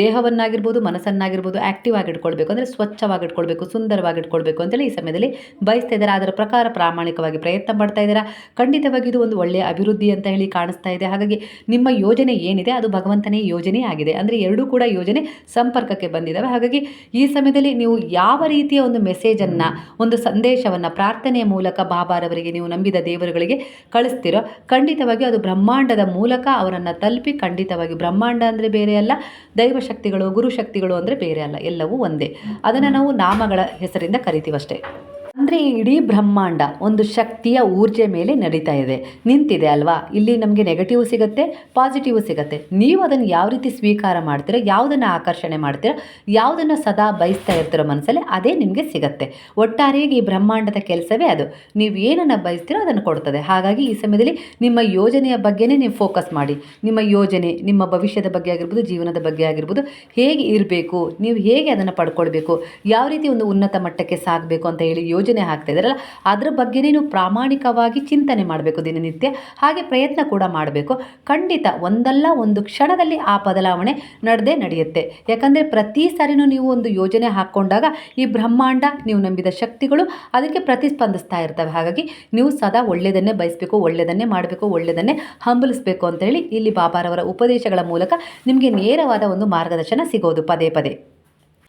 ದೇಹವನ್ನಾಗಿರ್ಬೋದು, ಮನಸ್ಸನ್ನಾಗಿರ್ಬೋದು ಆ್ಯಕ್ಟಿವ್ ಆಗಿ ಇಟ್ಕೊಳ್ಬೇಕು ಅಂದರೆ ಸ್ವಚ್ಛವಾಗಿ ಇಟ್ಕೊಳ್ಬೇಕು ಸುಂದರವಾಗಿ ಇಟ್ಕೊಳ್ಬೇಕು ಅಂತೇಳಿ ಈ ಸಮಯದಲ್ಲಿ ಬಯಸ್ತಾ ಇದ್ದಾರೆ. ಅದರ ಪ್ರಕಾರ ಪ್ರಾಮಾಣಿಕವಾಗಿ ಪ್ರಯತ್ನ ಪಡ್ತಾ ಇದ್ದೀರಾ? ಖಂಡಿತವಾಗಿ ಇದು ಒಂದು ಒಳ್ಳೆಯ ಅಭಿವೃದ್ಧಿ ಅಂತ ಹೇಳಿ ಕಾಣಿಸ್ತಾ ಇದೆ. ಹಾಗಾಗಿ ನಿಮ್ಮ ಯೋಜನೆ ಏನಿದೆ ಅದು ಭಗವಂತನೇ ಯೋಜನೆ ಆಗಿದೆ. ಅಂದರೆ ಎರಡೂ ಕೂಡ ಯೋಜನೆ ಸಂಪರ್ಕಕ್ಕೆ ಬಂದಿದ್ದಾವೆ ಹಾಗಾಗಿ ಈ ಸಮಯದಲ್ಲಿ ನೀವು ಯಾವ ರೀತಿಯ ಒಂದು ಮೆಸೇಜನ್ನು, ಒಂದು ಸಂದೇಶವನ್ನು, ಪ್ರಾರ್ಥನೆಯ ಮೂಲಕ ಬಾಬಾರವರಿಗೆ ನೀವು ನಂಬಿದ ದೇವರುಗಳಿಗೆ ಕಳಿಸ್ತಿರೋ, ಖಂಡಿತವಾಗಿ ಅದು ಬ್ರಹ್ಮಾಂಡದ ಮೂಲಕ ಅವರನ್ನು ತಲುಪಿ ಖಂಡಿತವಾಗಿ ಬ್ರಹ್ಮಾಂಡ ಅಂದರೆ ಬೇರೆ ಅಲ್ಲ ದೈವಶಕ್ತಿಗಳು ಗುರುಶಕ್ತಿಗಳು ಅಂದರೆ ಬೇರೆ ಅಲ್ಲ, ಎಲ್ಲವೂ ಒಂದೇ. ಅದನ್ನು ನಾವು ನಾಮಗಳ ಹೆಸರಿಂದ ಕರಿತೀವಷ್ಟೇ. ಅಂದರೆ ಈ ಇಡೀ ಬ್ರಹ್ಮಾಂಡ ಒಂದು ಶಕ್ತಿಯ ಊರ್ಜೆ ಮೇಲೆ ನಡೀತಾ ಇದೆ. ನಿಂತಿದೆ ಅಲ್ವಾ? ಇಲ್ಲಿ ನಮಗೆ ನೆಗೆಟಿವ್ ಸಿಗುತ್ತೆ ಪಾಸಿಟಿವ್ ಸಿಗುತ್ತೆ. ನೀವು ಅದನ್ನು ಯಾವ ರೀತಿ ಸ್ವೀಕಾರ ಮಾಡ್ತೀರೋ, ಯಾವುದನ್ನು ಆಕರ್ಷಣೆ ಮಾಡ್ತೀರೋ, ಯಾವುದನ್ನು ಸದಾ ಬಯಸ್ತಾ ಇರ್ತೀರೋ ಮನಸ್ಸಲ್ಲಿ ಅದೇ ನಿಮಗೆ ಸಿಗುತ್ತೆ. ಒಟ್ಟಾರೆಯಾಗಿ ಈ ಬ್ರಹ್ಮಾಂಡದ ಕೆಲಸವೇ ಅದು. ನೀವು ಏನನ್ನು ಬಯಸ್ತೀರೋ ಅದನ್ನು ಕೊಡ್ತದೆ. ಹಾಗಾಗಿ ಈ ಸಮಯದಲ್ಲಿ ನಿಮ್ಮ ಯೋಜನೆಯ ಬಗ್ಗೆನೇ ನೀವು ಫೋಕಸ್ ಮಾಡಿ. ನಿಮ್ಮ ಯೋಜನೆ, ನಿಮ್ಮ ಭವಿಷ್ಯದ ಬಗ್ಗೆ ಆಗಿರ್ಬೋದು, ಜೀವನದ ಬಗ್ಗೆ ಆಗಿರ್ಬೋದು, ಹೇಗೆ ಇರಬೇಕು, ನೀವು ಹೇಗೆ ಅದನ್ನು ಪಡ್ಕೊಳ್ಬೇಕು, ಯಾವ ರೀತಿ ಒಂದು ಉನ್ನತ ಮಟ್ಟಕ್ಕೆ ಸಾಗಬೇಕು ಅಂತ ಹೇಳಿ ಯೋಜನೆ ಹಾಕ್ತಾ ಇದ್ದಾರಲ್ಲ ಅದ್ರ ಬಗ್ಗೆ ನೀವು ಪ್ರಾಮಾಣಿಕವಾಗಿ ಚಿಂತನೆ ಮಾಡಬೇಕು ದಿನನಿತ್ಯ. ಹಾಗೆ ಪ್ರಯತ್ನ ಕೂಡ ಮಾಡಬೇಕು. ಖಂಡಿತ ಒಂದಲ್ಲ ಒಂದು ಕ್ಷಣದಲ್ಲಿ ಆ ಬದಲಾವಣೆ ನಡೆದೇ ನಡೆಯುತ್ತೆ. ಯಾಕಂದರೆ ಪ್ರತಿ ಸಾರಿನೂ ನೀವು ಒಂದು ಯೋಜನೆ ಹಾಕ್ಕೊಂಡಾಗ ಈ ಬ್ರಹ್ಮಾಂಡ ನೀವು ನಂಬಿದ ಶಕ್ತಿಗಳು ಅದಕ್ಕೆ ಪ್ರತಿಸ್ಪಂದಿಸ್ತಾ ಇರ್ತವೆ. ಹಾಗಾಗಿ ನೀವು ಸದಾ ಒಳ್ಳೆಯದನ್ನೇ ಬಯಸಬೇಕು, ಒಳ್ಳೆಯದನ್ನೇ ಮಾಡಬೇಕು, ಒಳ್ಳೆಯದನ್ನೇ ಹಂಬಲಿಸಬೇಕು ಅಂತ ಹೇಳಿ ಇಲ್ಲಿ ಬಾಬಾರವರ ಉಪದೇಶಗಳ ಮೂಲಕ ನಿಮಗೆ ನೇರವಾದ ಒಂದು ಮಾರ್ಗದರ್ಶನ ಸಿಗೋದು ಪದೇ ಪದೇ.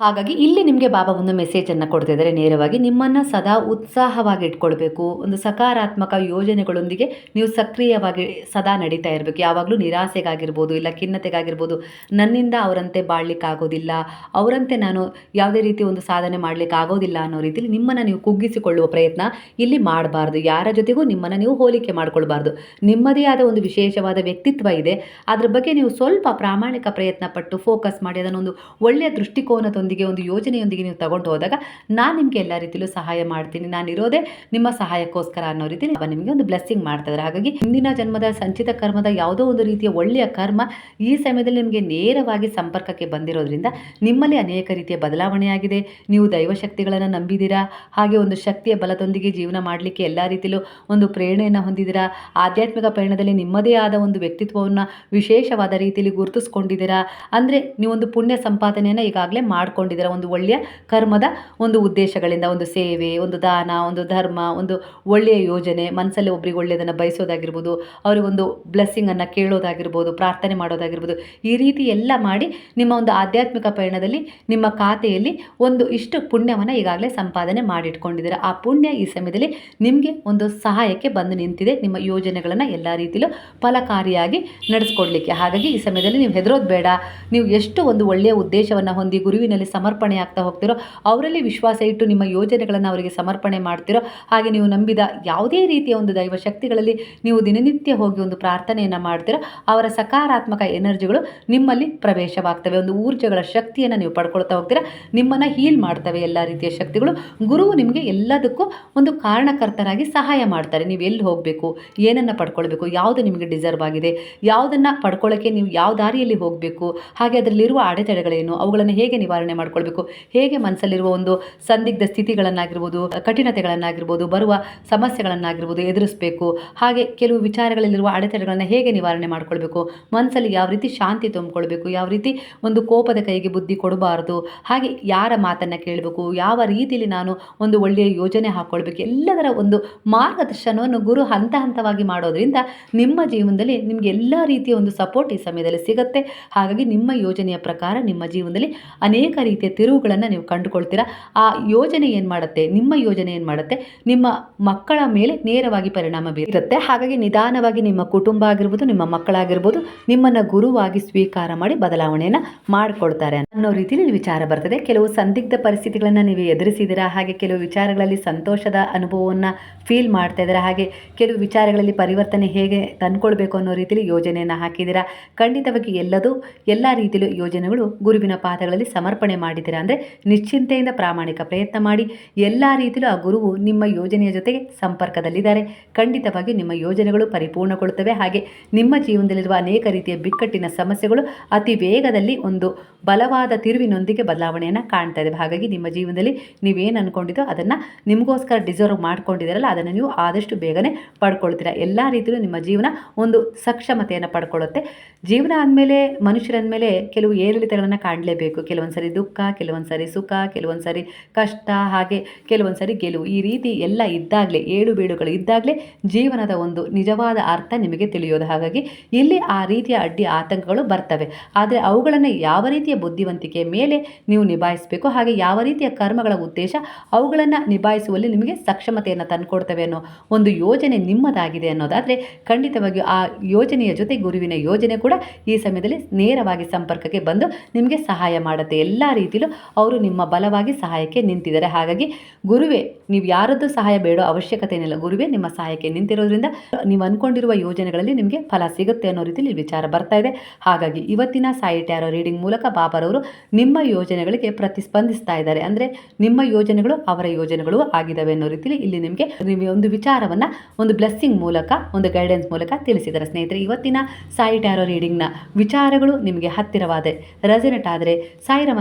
ಹಾಗಾಗಿ ಇಲ್ಲಿ ನಿಮಗೆ ಬಾಬಾ ಒಂದು ಮೆಸೇಜನ್ನು ಕೊಡ್ತಿದ್ದಾರೆ ನೇರವಾಗಿ ನಿಮ್ಮನ್ನು ಸದಾ ಉತ್ಸಾಹವಾಗಿ ಇಟ್ಕೊಳ್ಬೇಕು. ಒಂದು ಸಕಾರಾತ್ಮಕ ಯೋಜನೆಗಳೊಂದಿಗೆ ನೀವು ಸಕ್ರಿಯವಾಗಿ ಸದಾ ನಡೀತಾ ಇರಬೇಕು. ಯಾವಾಗಲೂ ನಿರಾಸೆಗಾಗಿರ್ಬೋದು, ಇಲ್ಲ ಖಿನ್ನತೆಗಾಗಿರ್ಬೋದು, ನನ್ನಿಂದ ಅವರಂತೆ ಬಾಳ್ಲಿಕ್ಕಾಗೋದಿಲ್ಲ, ಅವರಂತೆ ನಾನು ಯಾವುದೇ ರೀತಿ ಒಂದು ಸಾಧನೆ ಮಾಡಲಿಕ್ಕೆ ಆಗೋದಿಲ್ಲ ಅನ್ನೋ ರೀತಿಯಲ್ಲಿ ನಿಮ್ಮನ್ನು ನೀವು ಕುಗ್ಗಿಸಿಕೊಳ್ಳುವ ಪ್ರಯತ್ನ ಇಲ್ಲಿ ಮಾಡಬಾರ್ದು. ಯಾರ ಜೊತೆಗೂ ನಿಮ್ಮನ್ನು ನೀವು ಹೋಲಿಕೆ ಮಾಡ್ಕೊಳ್ಬಾರ್ದು. ನಿಮ್ಮದೇ ಆದ ಒಂದು ವಿಶೇಷವಾದ ವ್ಯಕ್ತಿತ್ವ ಇದೆ. ಅದ್ರ ಬಗ್ಗೆ ನೀವು ಸ್ವಲ್ಪ ಪ್ರಾಮಾಣಿಕ ಪ್ರಯತ್ನ ಪಟ್ಟು ಫೋಕಸ್ ಮಾಡಿ. ಅದನ್ನೊಂದು ಒಳ್ಳೆಯ ದೃಷ್ಟಿಕೋನದೊಂದಿಗೆ ಒಂದು ಯೋಜನೆಯೊಂದಿಗೆ ನೀವು ತಗೊಂಡು ಹೋದಾಗ ನಾನು ನಿಮಗೆ ಎಲ್ಲ ರೀತಿಯಲ್ಲೂ ಸಹಾಯ ಮಾಡ್ತೀನಿ. ನಾನು ಇರೋದೇ ನಿಮ್ಮ ಸಹಾಯಕ್ಕೋಸ್ಕರ ಅನ್ನೋ ರೀತಿಯಲ್ಲಿ ಅವ ನಿಮಗೆ ಒಂದು ಬ್ಲೆಸ್ಸಿಂಗ್ ಮಾಡ್ತಿದ್ದಾರೆ ಹಾಗಾಗಿ ಹಿಂದಿನ ಜನ್ಮದ ಸಂಚಿತ ಕರ್ಮದ ಯಾವುದೋ ಒಂದು ರೀತಿಯ ಒಳ್ಳೆಯ ಕರ್ಮ ಈ ಸಮಯದಲ್ಲಿ ನಿಮಗೆ ನೇರವಾಗಿ ಸಂಪರ್ಕಕ್ಕೆ ಬಂದಿರೋದ್ರಿಂದ ನಿಮ್ಮಲ್ಲಿ ಅನೇಕ ರೀತಿಯ ಬದಲಾವಣೆಯಾಗಿದೆ ನೀವು ದೈವಶಕ್ತಿಗಳನ್ನು ನಂಬಿದ್ದೀರಾ ಹಾಗೆ ಒಂದು ಶಕ್ತಿಯ ಬಲದೊಂದಿಗೆ ಜೀವನ ಮಾಡಲಿಕ್ಕೆ ಎಲ್ಲ ರೀತಿಯಲ್ಲೂ ಒಂದು ಪ್ರೇರಣೆಯನ್ನು ಹೊಂದಿದ್ದೀರಾ ಆಧ್ಯಾತ್ಮಿಕ ಪಯಣದಲ್ಲಿ ನಿಮ್ಮದೇ ಆದ ಒಂದು ವ್ಯಕ್ತಿತ್ವವನ್ನು ವಿಶೇಷವಾದ ರೀತಿಯಲ್ಲಿ ಗುರುತಿಸ್ಕೊಂಡಿದ್ದೀರಾ ಅಂದರೆ ನೀವೊಂದು ಪುಣ್ಯ ಸಂಪಾದನೆಯನ್ನು ಈಗಾಗಲೇ ಮಾಡ್ಕೊಂಡಿದ್ದೀರಾ. ಒಂದು ಒಳ್ಳೆಯ ಕರ್ಮದ ಒಂದು ಉದ್ದೇಶಗಳಿಂದ, ಒಂದು ಸೇವೆ, ಒಂದು ದಾನ, ಒಂದು ಧರ್ಮ, ಒಂದು ಒಳ್ಳೆಯ ಯೋಜನೆ, ಮನಸ್ಸಲ್ಲಿ ಒಬ್ರಿಗೆ ಒಳ್ಳೆಯದನ್ನು ಬಯಸೋದಾಗಿರ್ಬೋದು ಅವರಿಗೊಂದು ಬ್ಲೆಸ್ಸಿಂಗನ್ನು ಕೇಳೋದಾಗಿರ್ಬೋದು, ಪ್ರಾರ್ಥನೆ ಮಾಡೋದಾಗಿರ್ಬೋದು, ಈ ರೀತಿ ಎಲ್ಲ ಮಾಡಿ ನಿಮ್ಮ ಒಂದು ಆಧ್ಯಾತ್ಮಿಕ ಪಯಣದಲ್ಲಿ, ನಿಮ್ಮ ಖಾತೆಯಲ್ಲಿ ಒಂದು ಇಷ್ಟು ಪುಣ್ಯವನ್ನು ಈಗಾಗಲೇ ಸಂಪಾದನೆ ಮಾಡಿಟ್ಕೊಂಡಿದ್ದೀರ. ಆ ಪುಣ್ಯ ಈ ಸಮಯದಲ್ಲಿ ನಿಮಗೆ ಒಂದು ಸಹಾಯಕ್ಕೆ ಬಂದು ನಿಂತಿದೆ. ನಿಮ್ಮ ಯೋಜನೆಗಳನ್ನು ಎಲ್ಲ ರೀತಿಯಲ್ಲೂ ಫಲಕಾರಿಯಾಗಿ ನಡೆಸ್ಕೊಡ್ಲಿಕ್ಕೆ. ಹಾಗಾಗಿ ಈ ಸಮಯದಲ್ಲಿ ನೀವು ಹೆದರೋದು ಬೇಡ. ನೀವು ಎಷ್ಟು ಒಂದು ಒಳ್ಳೆಯ ಉದ್ದೇಶವನ್ನು ಹೊಂದಿ ಗುರುವಿನಲ್ಲಿ ಸಮರ್ಪಣೆ ಆಗ್ತಾ ಹೋಗ್ತಿರೋ, ಅವರಲ್ಲಿ ವಿಶ್ವಾಸ ಇಟ್ಟು ನಿಮ್ಮ ಯೋಜನೆಗಳನ್ನು ಅವರಿಗೆ ಸಮರ್ಪಣೆ ಮಾಡ್ತಿರೋ, ಹಾಗೆ ನೀವು ನಂಬಿದ ಯಾವುದೇ ರೀತಿಯ ಒಂದು ದೈವ ಶಕ್ತಿಗಳಲ್ಲಿ ನೀವು ದಿನನಿತ್ಯ ಹೋಗಿ ಒಂದು ಪ್ರಾರ್ಥನೆಯನ್ನು ಮಾಡ್ತಿರೋ, ಅವರ ಸಕಾರಾತ್ಮಕ ಎನರ್ಜಿಗಳು ನಿಮ್ಮಲ್ಲಿ ಪ್ರವೇಶವಾಗ್ತವೆ. ಒಂದು ಊರ್ಜೆಗಳ ಶಕ್ತಿಯನ್ನು ನೀವು ಪಡ್ಕೊಳ್ತಾ ಹೋಗ್ತೀರಾ, ನಿಮ್ಮನ್ನು ಹೀಲ್ ಮಾಡ್ತವೆ ಎಲ್ಲ ರೀತಿಯ ಶಕ್ತಿಗಳು. ಗುರುವು ನಿಮಗೆ ಎಲ್ಲದಕ್ಕೂ ಒಂದು ಕಾರಣಕರ್ತರಾಗಿ ಸಹಾಯ ಮಾಡ್ತಾರೆ. ನೀವು ಎಲ್ಲಿ ಹೋಗಬೇಕು, ಏನನ್ನು ಪಡ್ಕೊಳ್ಬೇಕು, ಯಾವುದು ನಿಮಗೆ ಡಿಸರ್ವ್ ಆಗಿದೆ, ಯಾವುದನ್ನು ಪಡ್ಕೊಳ್ಳೋಕ್ಕೆ ನೀವು ಯಾವ ದಾರಿಯಲ್ಲಿ ಹೋಗಬೇಕು, ಹಾಗೆ ಅದರಲ್ಲಿರುವ ಅಡೆತಡೆಗಳೇನು, ಅವುಗಳನ್ನು ಹೇಗೆ ನಿವಾರಣೆ ನಿವಾರಣೆ ಮಾಡ್ಕೊಳ್ಬೇಕು. ಹೇಗೆ ಮನಸ್ಸಲ್ಲಿರುವ ಒಂದು ಸಂದಿಗ್ಧ ಸ್ಥಿತಿಗಳನ್ನಾಗಿರ್ಬೋದು, ಕಠಿಣತೆಗಳನ್ನಾಗಿರ್ಬೋದು, ಬರುವ ಸಮಸ್ಯೆಗಳನ್ನಾಗಿರ್ಬೋದು ಎದುರಿಸಬೇಕು. ಹಾಗೆ ಕೆಲವು ವಿಚಾರಗಳಲ್ಲಿರುವ ಅಡೆತಡೆಗಳನ್ನು ಹೇಗೆ ನಿವಾರಣೆ ಮಾಡ್ಕೊಳ್ಬೇಕು? ಮನಸ್ಸಲ್ಲಿ ಯಾವ ರೀತಿ ಶಾಂತಿ ತುಂಬಿಕೊಳ್ಬೇಕು? ಯಾವ ರೀತಿ ಒಂದು ಕೋಪದ ಕೈಗೆ ಬುದ್ಧಿ ಕೊಡಬಾರ್ದು? ಹಾಗೆ ಯಾರ ಮಾತನ್ನು ಕೇಳಬೇಕು? ಯಾವ ರೀತಿಯಲ್ಲಿ ನಾನು ಒಂದು ಒಳ್ಳೆಯ ಯೋಜನೆ ಹಾಕ್ಕೊಳ್ಬೇಕು? ಎಲ್ಲದರ ಒಂದು ಮಾರ್ಗದರ್ಶನವನ್ನು ಗುರು ಹಂತ ಹಂತವಾಗಿ ಮಾಡೋದ್ರಿಂದ ನಿಮ್ಮ ಜೀವನದಲ್ಲಿ ನಿಮಗೆ ಎಲ್ಲ ರೀತಿಯ ಒಂದು ಸಪೋರ್ಟ್ ಈ ಸಮಯದಲ್ಲಿ ಸಿಗುತ್ತೆ. ಹಾಗಾಗಿ ನಿಮ್ಮ ಯೋಜನೆಯ ಪ್ರಕಾರ ನಿಮ್ಮ ಜೀವನದಲ್ಲಿ ಅನೇಕ ರೀತಿಯ ತಿರುವುಗಳನ್ನು ನೀವು ಕಂಡುಕೊಳ್ತೀರಾ? ಆ ಯೋಜನೆ ಏನು ಮಾಡುತ್ತೆ? ನಿಮ್ಮ ಯೋಜನೆ ಏನು ಮಾಡುತ್ತೆ? ನಿಮ್ಮ ಮಕ್ಕಳ ಮೇಲೆ ನೇರವಾಗಿ ಪರಿಣಾಮ ಬೀರುತ್ತೆ. ಹಾಗಾಗಿ ನಿಧಾನವಾಗಿ ನಿಮ್ಮ ಕುಟುಂಬ ಆಗಿರ್ಬೋದು, ನಿಮ್ಮ ಮಕ್ಕಳಾಗಿರ್ಬೋದು, ನಿಮ್ಮನ್ನು ಗುರುವಾಗಿ ಸ್ವೀಕಾರ ಮಾಡಿ ಬದಲಾವಣೆಯನ್ನು ಮಾಡಿಕೊಳ್ತಾರೆ ಅನ್ನೋ ರೀತಿಯಲ್ಲಿ ವಿಚಾರ ಬರ್ತದೆ. ಕೆಲವು ಸಂದಿಗ್ಧ ಪರಿಸ್ಥಿತಿಗಳನ್ನು ನೀವು ಎದುರಿಸಿದ್ದೀರಾ? ಹಾಗೆ ಕೆಲವು ವಿಚಾರಗಳಲ್ಲಿ ಸಂತೋಷದ ಅನುಭವವನ್ನು ಫೀಲ್ ಮಾಡ್ತಾ ಇದ್ದೀರಾ? ಹಾಗೆ ಕೆಲವು ವಿಚಾರಗಳಲ್ಲಿ ಪರಿವರ್ತನೆ ಹೇಗೆ ತಂದ್ಕೊಳ್ಬೇಕು ಅನ್ನೋ ರೀತಿಯಲ್ಲಿ ಯೋಜನೆಯನ್ನು ಹಾಕಿದ್ದೀರಾ? ಖಂಡಿತವಾಗಿ ಎಲ್ಲದೂ, ಎಲ್ಲ ರೀತಿಯಲ್ಲೂ ಯೋಜನೆಗಳು ಗುರುವಿನ ಪಾದಗಳಲ್ಲಿ ಸಮರ್ಪಣೆ ಮಾಡಿದ್ದೀರಾ ಅಂದರೆ ನಿಶ್ಚಿಂತೆಯಿಂದ ಪ್ರಾಮಾಣಿಕ ಪ್ರಯತ್ನ ಮಾಡಿ. ಎಲ್ಲ ರೀತಿಯಲ್ಲೂ ಆ ಗುರುವು ನಿಮ್ಮ ಯೋಜನೆಯ ಜೊತೆಗೆ ಸಂಪರ್ಕದಲ್ಲಿದ್ದಾರೆ. ಖಂಡಿತವಾಗಿ ನಿಮ್ಮ ಯೋಜನೆಗಳು ಪರಿಪೂರ್ಣಗೊಳ್ಳುತ್ತವೆ. ಹಾಗೆ ನಿಮ್ಮ ಜೀವನದಲ್ಲಿರುವ ಅನೇಕ ರೀತಿಯ ಬಿಕ್ಕಟ್ಟಿನ ಸಮಸ್ಯೆಗಳು ಅತಿ ವೇಗದಲ್ಲಿ ಒಂದು ಬಲವಾದ ತಿರುವಿನೊಂದಿಗೆ ಬದಲಾವಣೆಯನ್ನು ಕಾಣ್ತಾ ಇದೆ. ಹಾಗಾಗಿ ನಿಮ್ಮ ಜೀವನದಲ್ಲಿ ನೀವೇನು ಅಂದ್ಕೊಂಡಿದ್ದೋ ಅದನ್ನು ನಿಮಗೋಸ್ಕರ ಡಿಸರ್ವ್ ಮಾಡ್ಕೊಂಡಿದ್ದೀರಲ್ಲ, ಅದನ್ನು ನೀವು ಆದಷ್ಟು ಬೇಗನೆ ಪಡ್ಕೊಳ್ತೀರಾ. ಎಲ್ಲ ರೀತಿಯಲ್ಲೂ ನಿಮ್ಮ ಜೀವನ ಒಂದು ಸಕ್ಷಮತೆಯನ್ನು ಪಡ್ಕೊಳ್ಳುತ್ತೆ. ಜೀವನ ಅಂದಮೇಲೆ, ಮನುಷ್ಯರಂದಮೇಲೆ ಕೆಲವು ಏರಿಳಿತಗಳನ್ನು ಕಾಣಲೇಬೇಕು. ಕೆಲವೊಂದು ಸರಿ ದುಃಖ ಕೆಲವೊಂದು ಸರಿ ಸುಖ ಕೆಲವೊಂದು ಸಾರಿ ಕಷ್ಟ, ಹಾಗೆ ಕೆಲವೊಂದು ಸರಿ ಗೆಲುವು. ಈ ರೀತಿ ಎಲ್ಲ ಇದ್ದಾಗಲೇ, ಏಳು ಬೀಳುಗಳು ಇದ್ದಾಗಲೇ ಜೀವನದ ಒಂದು ನಿಜವಾದ ಅರ್ಥ ನಿಮಗೆ ತಿಳಿಯೋದು. ಹಾಗಾಗಿ ಇಲ್ಲಿ ಆ ರೀತಿಯ ಅಡ್ಡಿ ಆತಂಕಗಳು ಬರ್ತವೆ. ಆದರೆ ಅವುಗಳನ್ನು ಯಾವ ರೀತಿಯ ಬುದ್ಧಿವಂತಿಕೆ ಮೇಲೆ ನೀವು ನಿಭಾಯಿಸಬೇಕು, ಹಾಗೆ ಯಾವ ರೀತಿಯ ಕರ್ಮಗಳ ಉದ್ದೇಶ ಅವುಗಳನ್ನು ನಿಭಾಯಿಸುವಲ್ಲಿ ನಿಮಗೆ ಸಕ್ಷಮತೆಯನ್ನು ತಂದುಕೊಡ್ತವೆ ಅನ್ನೋ ಒಂದು ಯೋಜನೆ ನಿಮ್ಮದಾಗಿದೆ ಅನ್ನೋದಾದರೆ ಖಂಡಿತವಾಗಿಯೂ ಆ ಯೋಜನೆಯ ಜೊತೆ ಗುರುವಿನ ಯೋಜನೆ ಕೂಡ ಈ ಸಮಯದಲ್ಲಿ ನೇರವಾಗಿ ಸಂಪರ್ಕಕ್ಕೆ ಬಂದು ನಿಮಗೆ ಸಹಾಯ ಮಾಡುತ್ತೆ. ಎಲ್ಲ ರೀತಿಯಲ್ಲೂ ಅವರು ನಿಮ್ಮ ಬಲವಾಗಿ ಸಹಾಯಕ್ಕೆ ನಿಂತಿದ್ದಾರೆ. ಹಾಗಾಗಿ ಗುರುವೇ, ನೀವು ಯಾರದ್ದು ಸಹಾಯ ಬೇಡೋ ಅವಶ್ಯಕತೆ ಏನಿಲ್ಲ ಗುರುವೇ, ನಿಮ್ಮ ಸಹಾಯಕ್ಕೆ ನಿಂತಿರೋದ್ರಿಂದ ನೀವು ಅಂದ್ಕೊಂಡಿರುವ ಯೋಜನೆಗಳಲ್ಲಿ ನಿಮಗೆ ಫಲ ಸಿಗುತ್ತೆ ಅನ್ನೋ ರೀತಿಯಲ್ಲಿ ವಿಚಾರ ಬರ್ತಾ ಇದೆ. ಹಾಗಾಗಿ ಇವತ್ತಿನ ಸಾಯಿ ಟ್ಯಾರೋ ರೀಡಿಂಗ್ ಮೂಲಕ ಬಾಬರವರು ನಿಮ್ಮ ಯೋಜನೆಗಳಿಗೆ ಪ್ರತಿಸ್ಪಂದಿಸ್ತಾ ಇದ್ದಾರೆ. ಅಂದರೆ ನಿಮ್ಮ ಯೋಜನೆಗಳು ಅವರ ಯೋಜನೆಗಳು ಆಗಿದ್ದಾವೆ ಅನ್ನೋ ರೀತಿಯಲ್ಲಿ ಇಲ್ಲಿ ನಿಮಗೆ ನಿಮಗೆ ಒಂದು ವಿಚಾರವನ್ನು, ಒಂದು ಬ್ಲೆಸ್ಸಿಂಗ್ ಮೂಲಕ, ಒಂದು ಗೈಡೆನ್ಸ್ ಮೂಲಕ ತಿಳಿಸಿದ್ದಾರೆ ಸ್ನೇಹಿತರೆ. ಇವತ್ತಿನ ಸಾಯಿ ಟ್ಯಾರೋ ರೀಡಿಂಗ್ನ ವಿಚಾರಗಳು ನಿಮಗೆ ಹತ್ತಿರವಾದ ರೆಸನೆಟ್ ಆದರೆ ಸಾಯಿರಾಮ್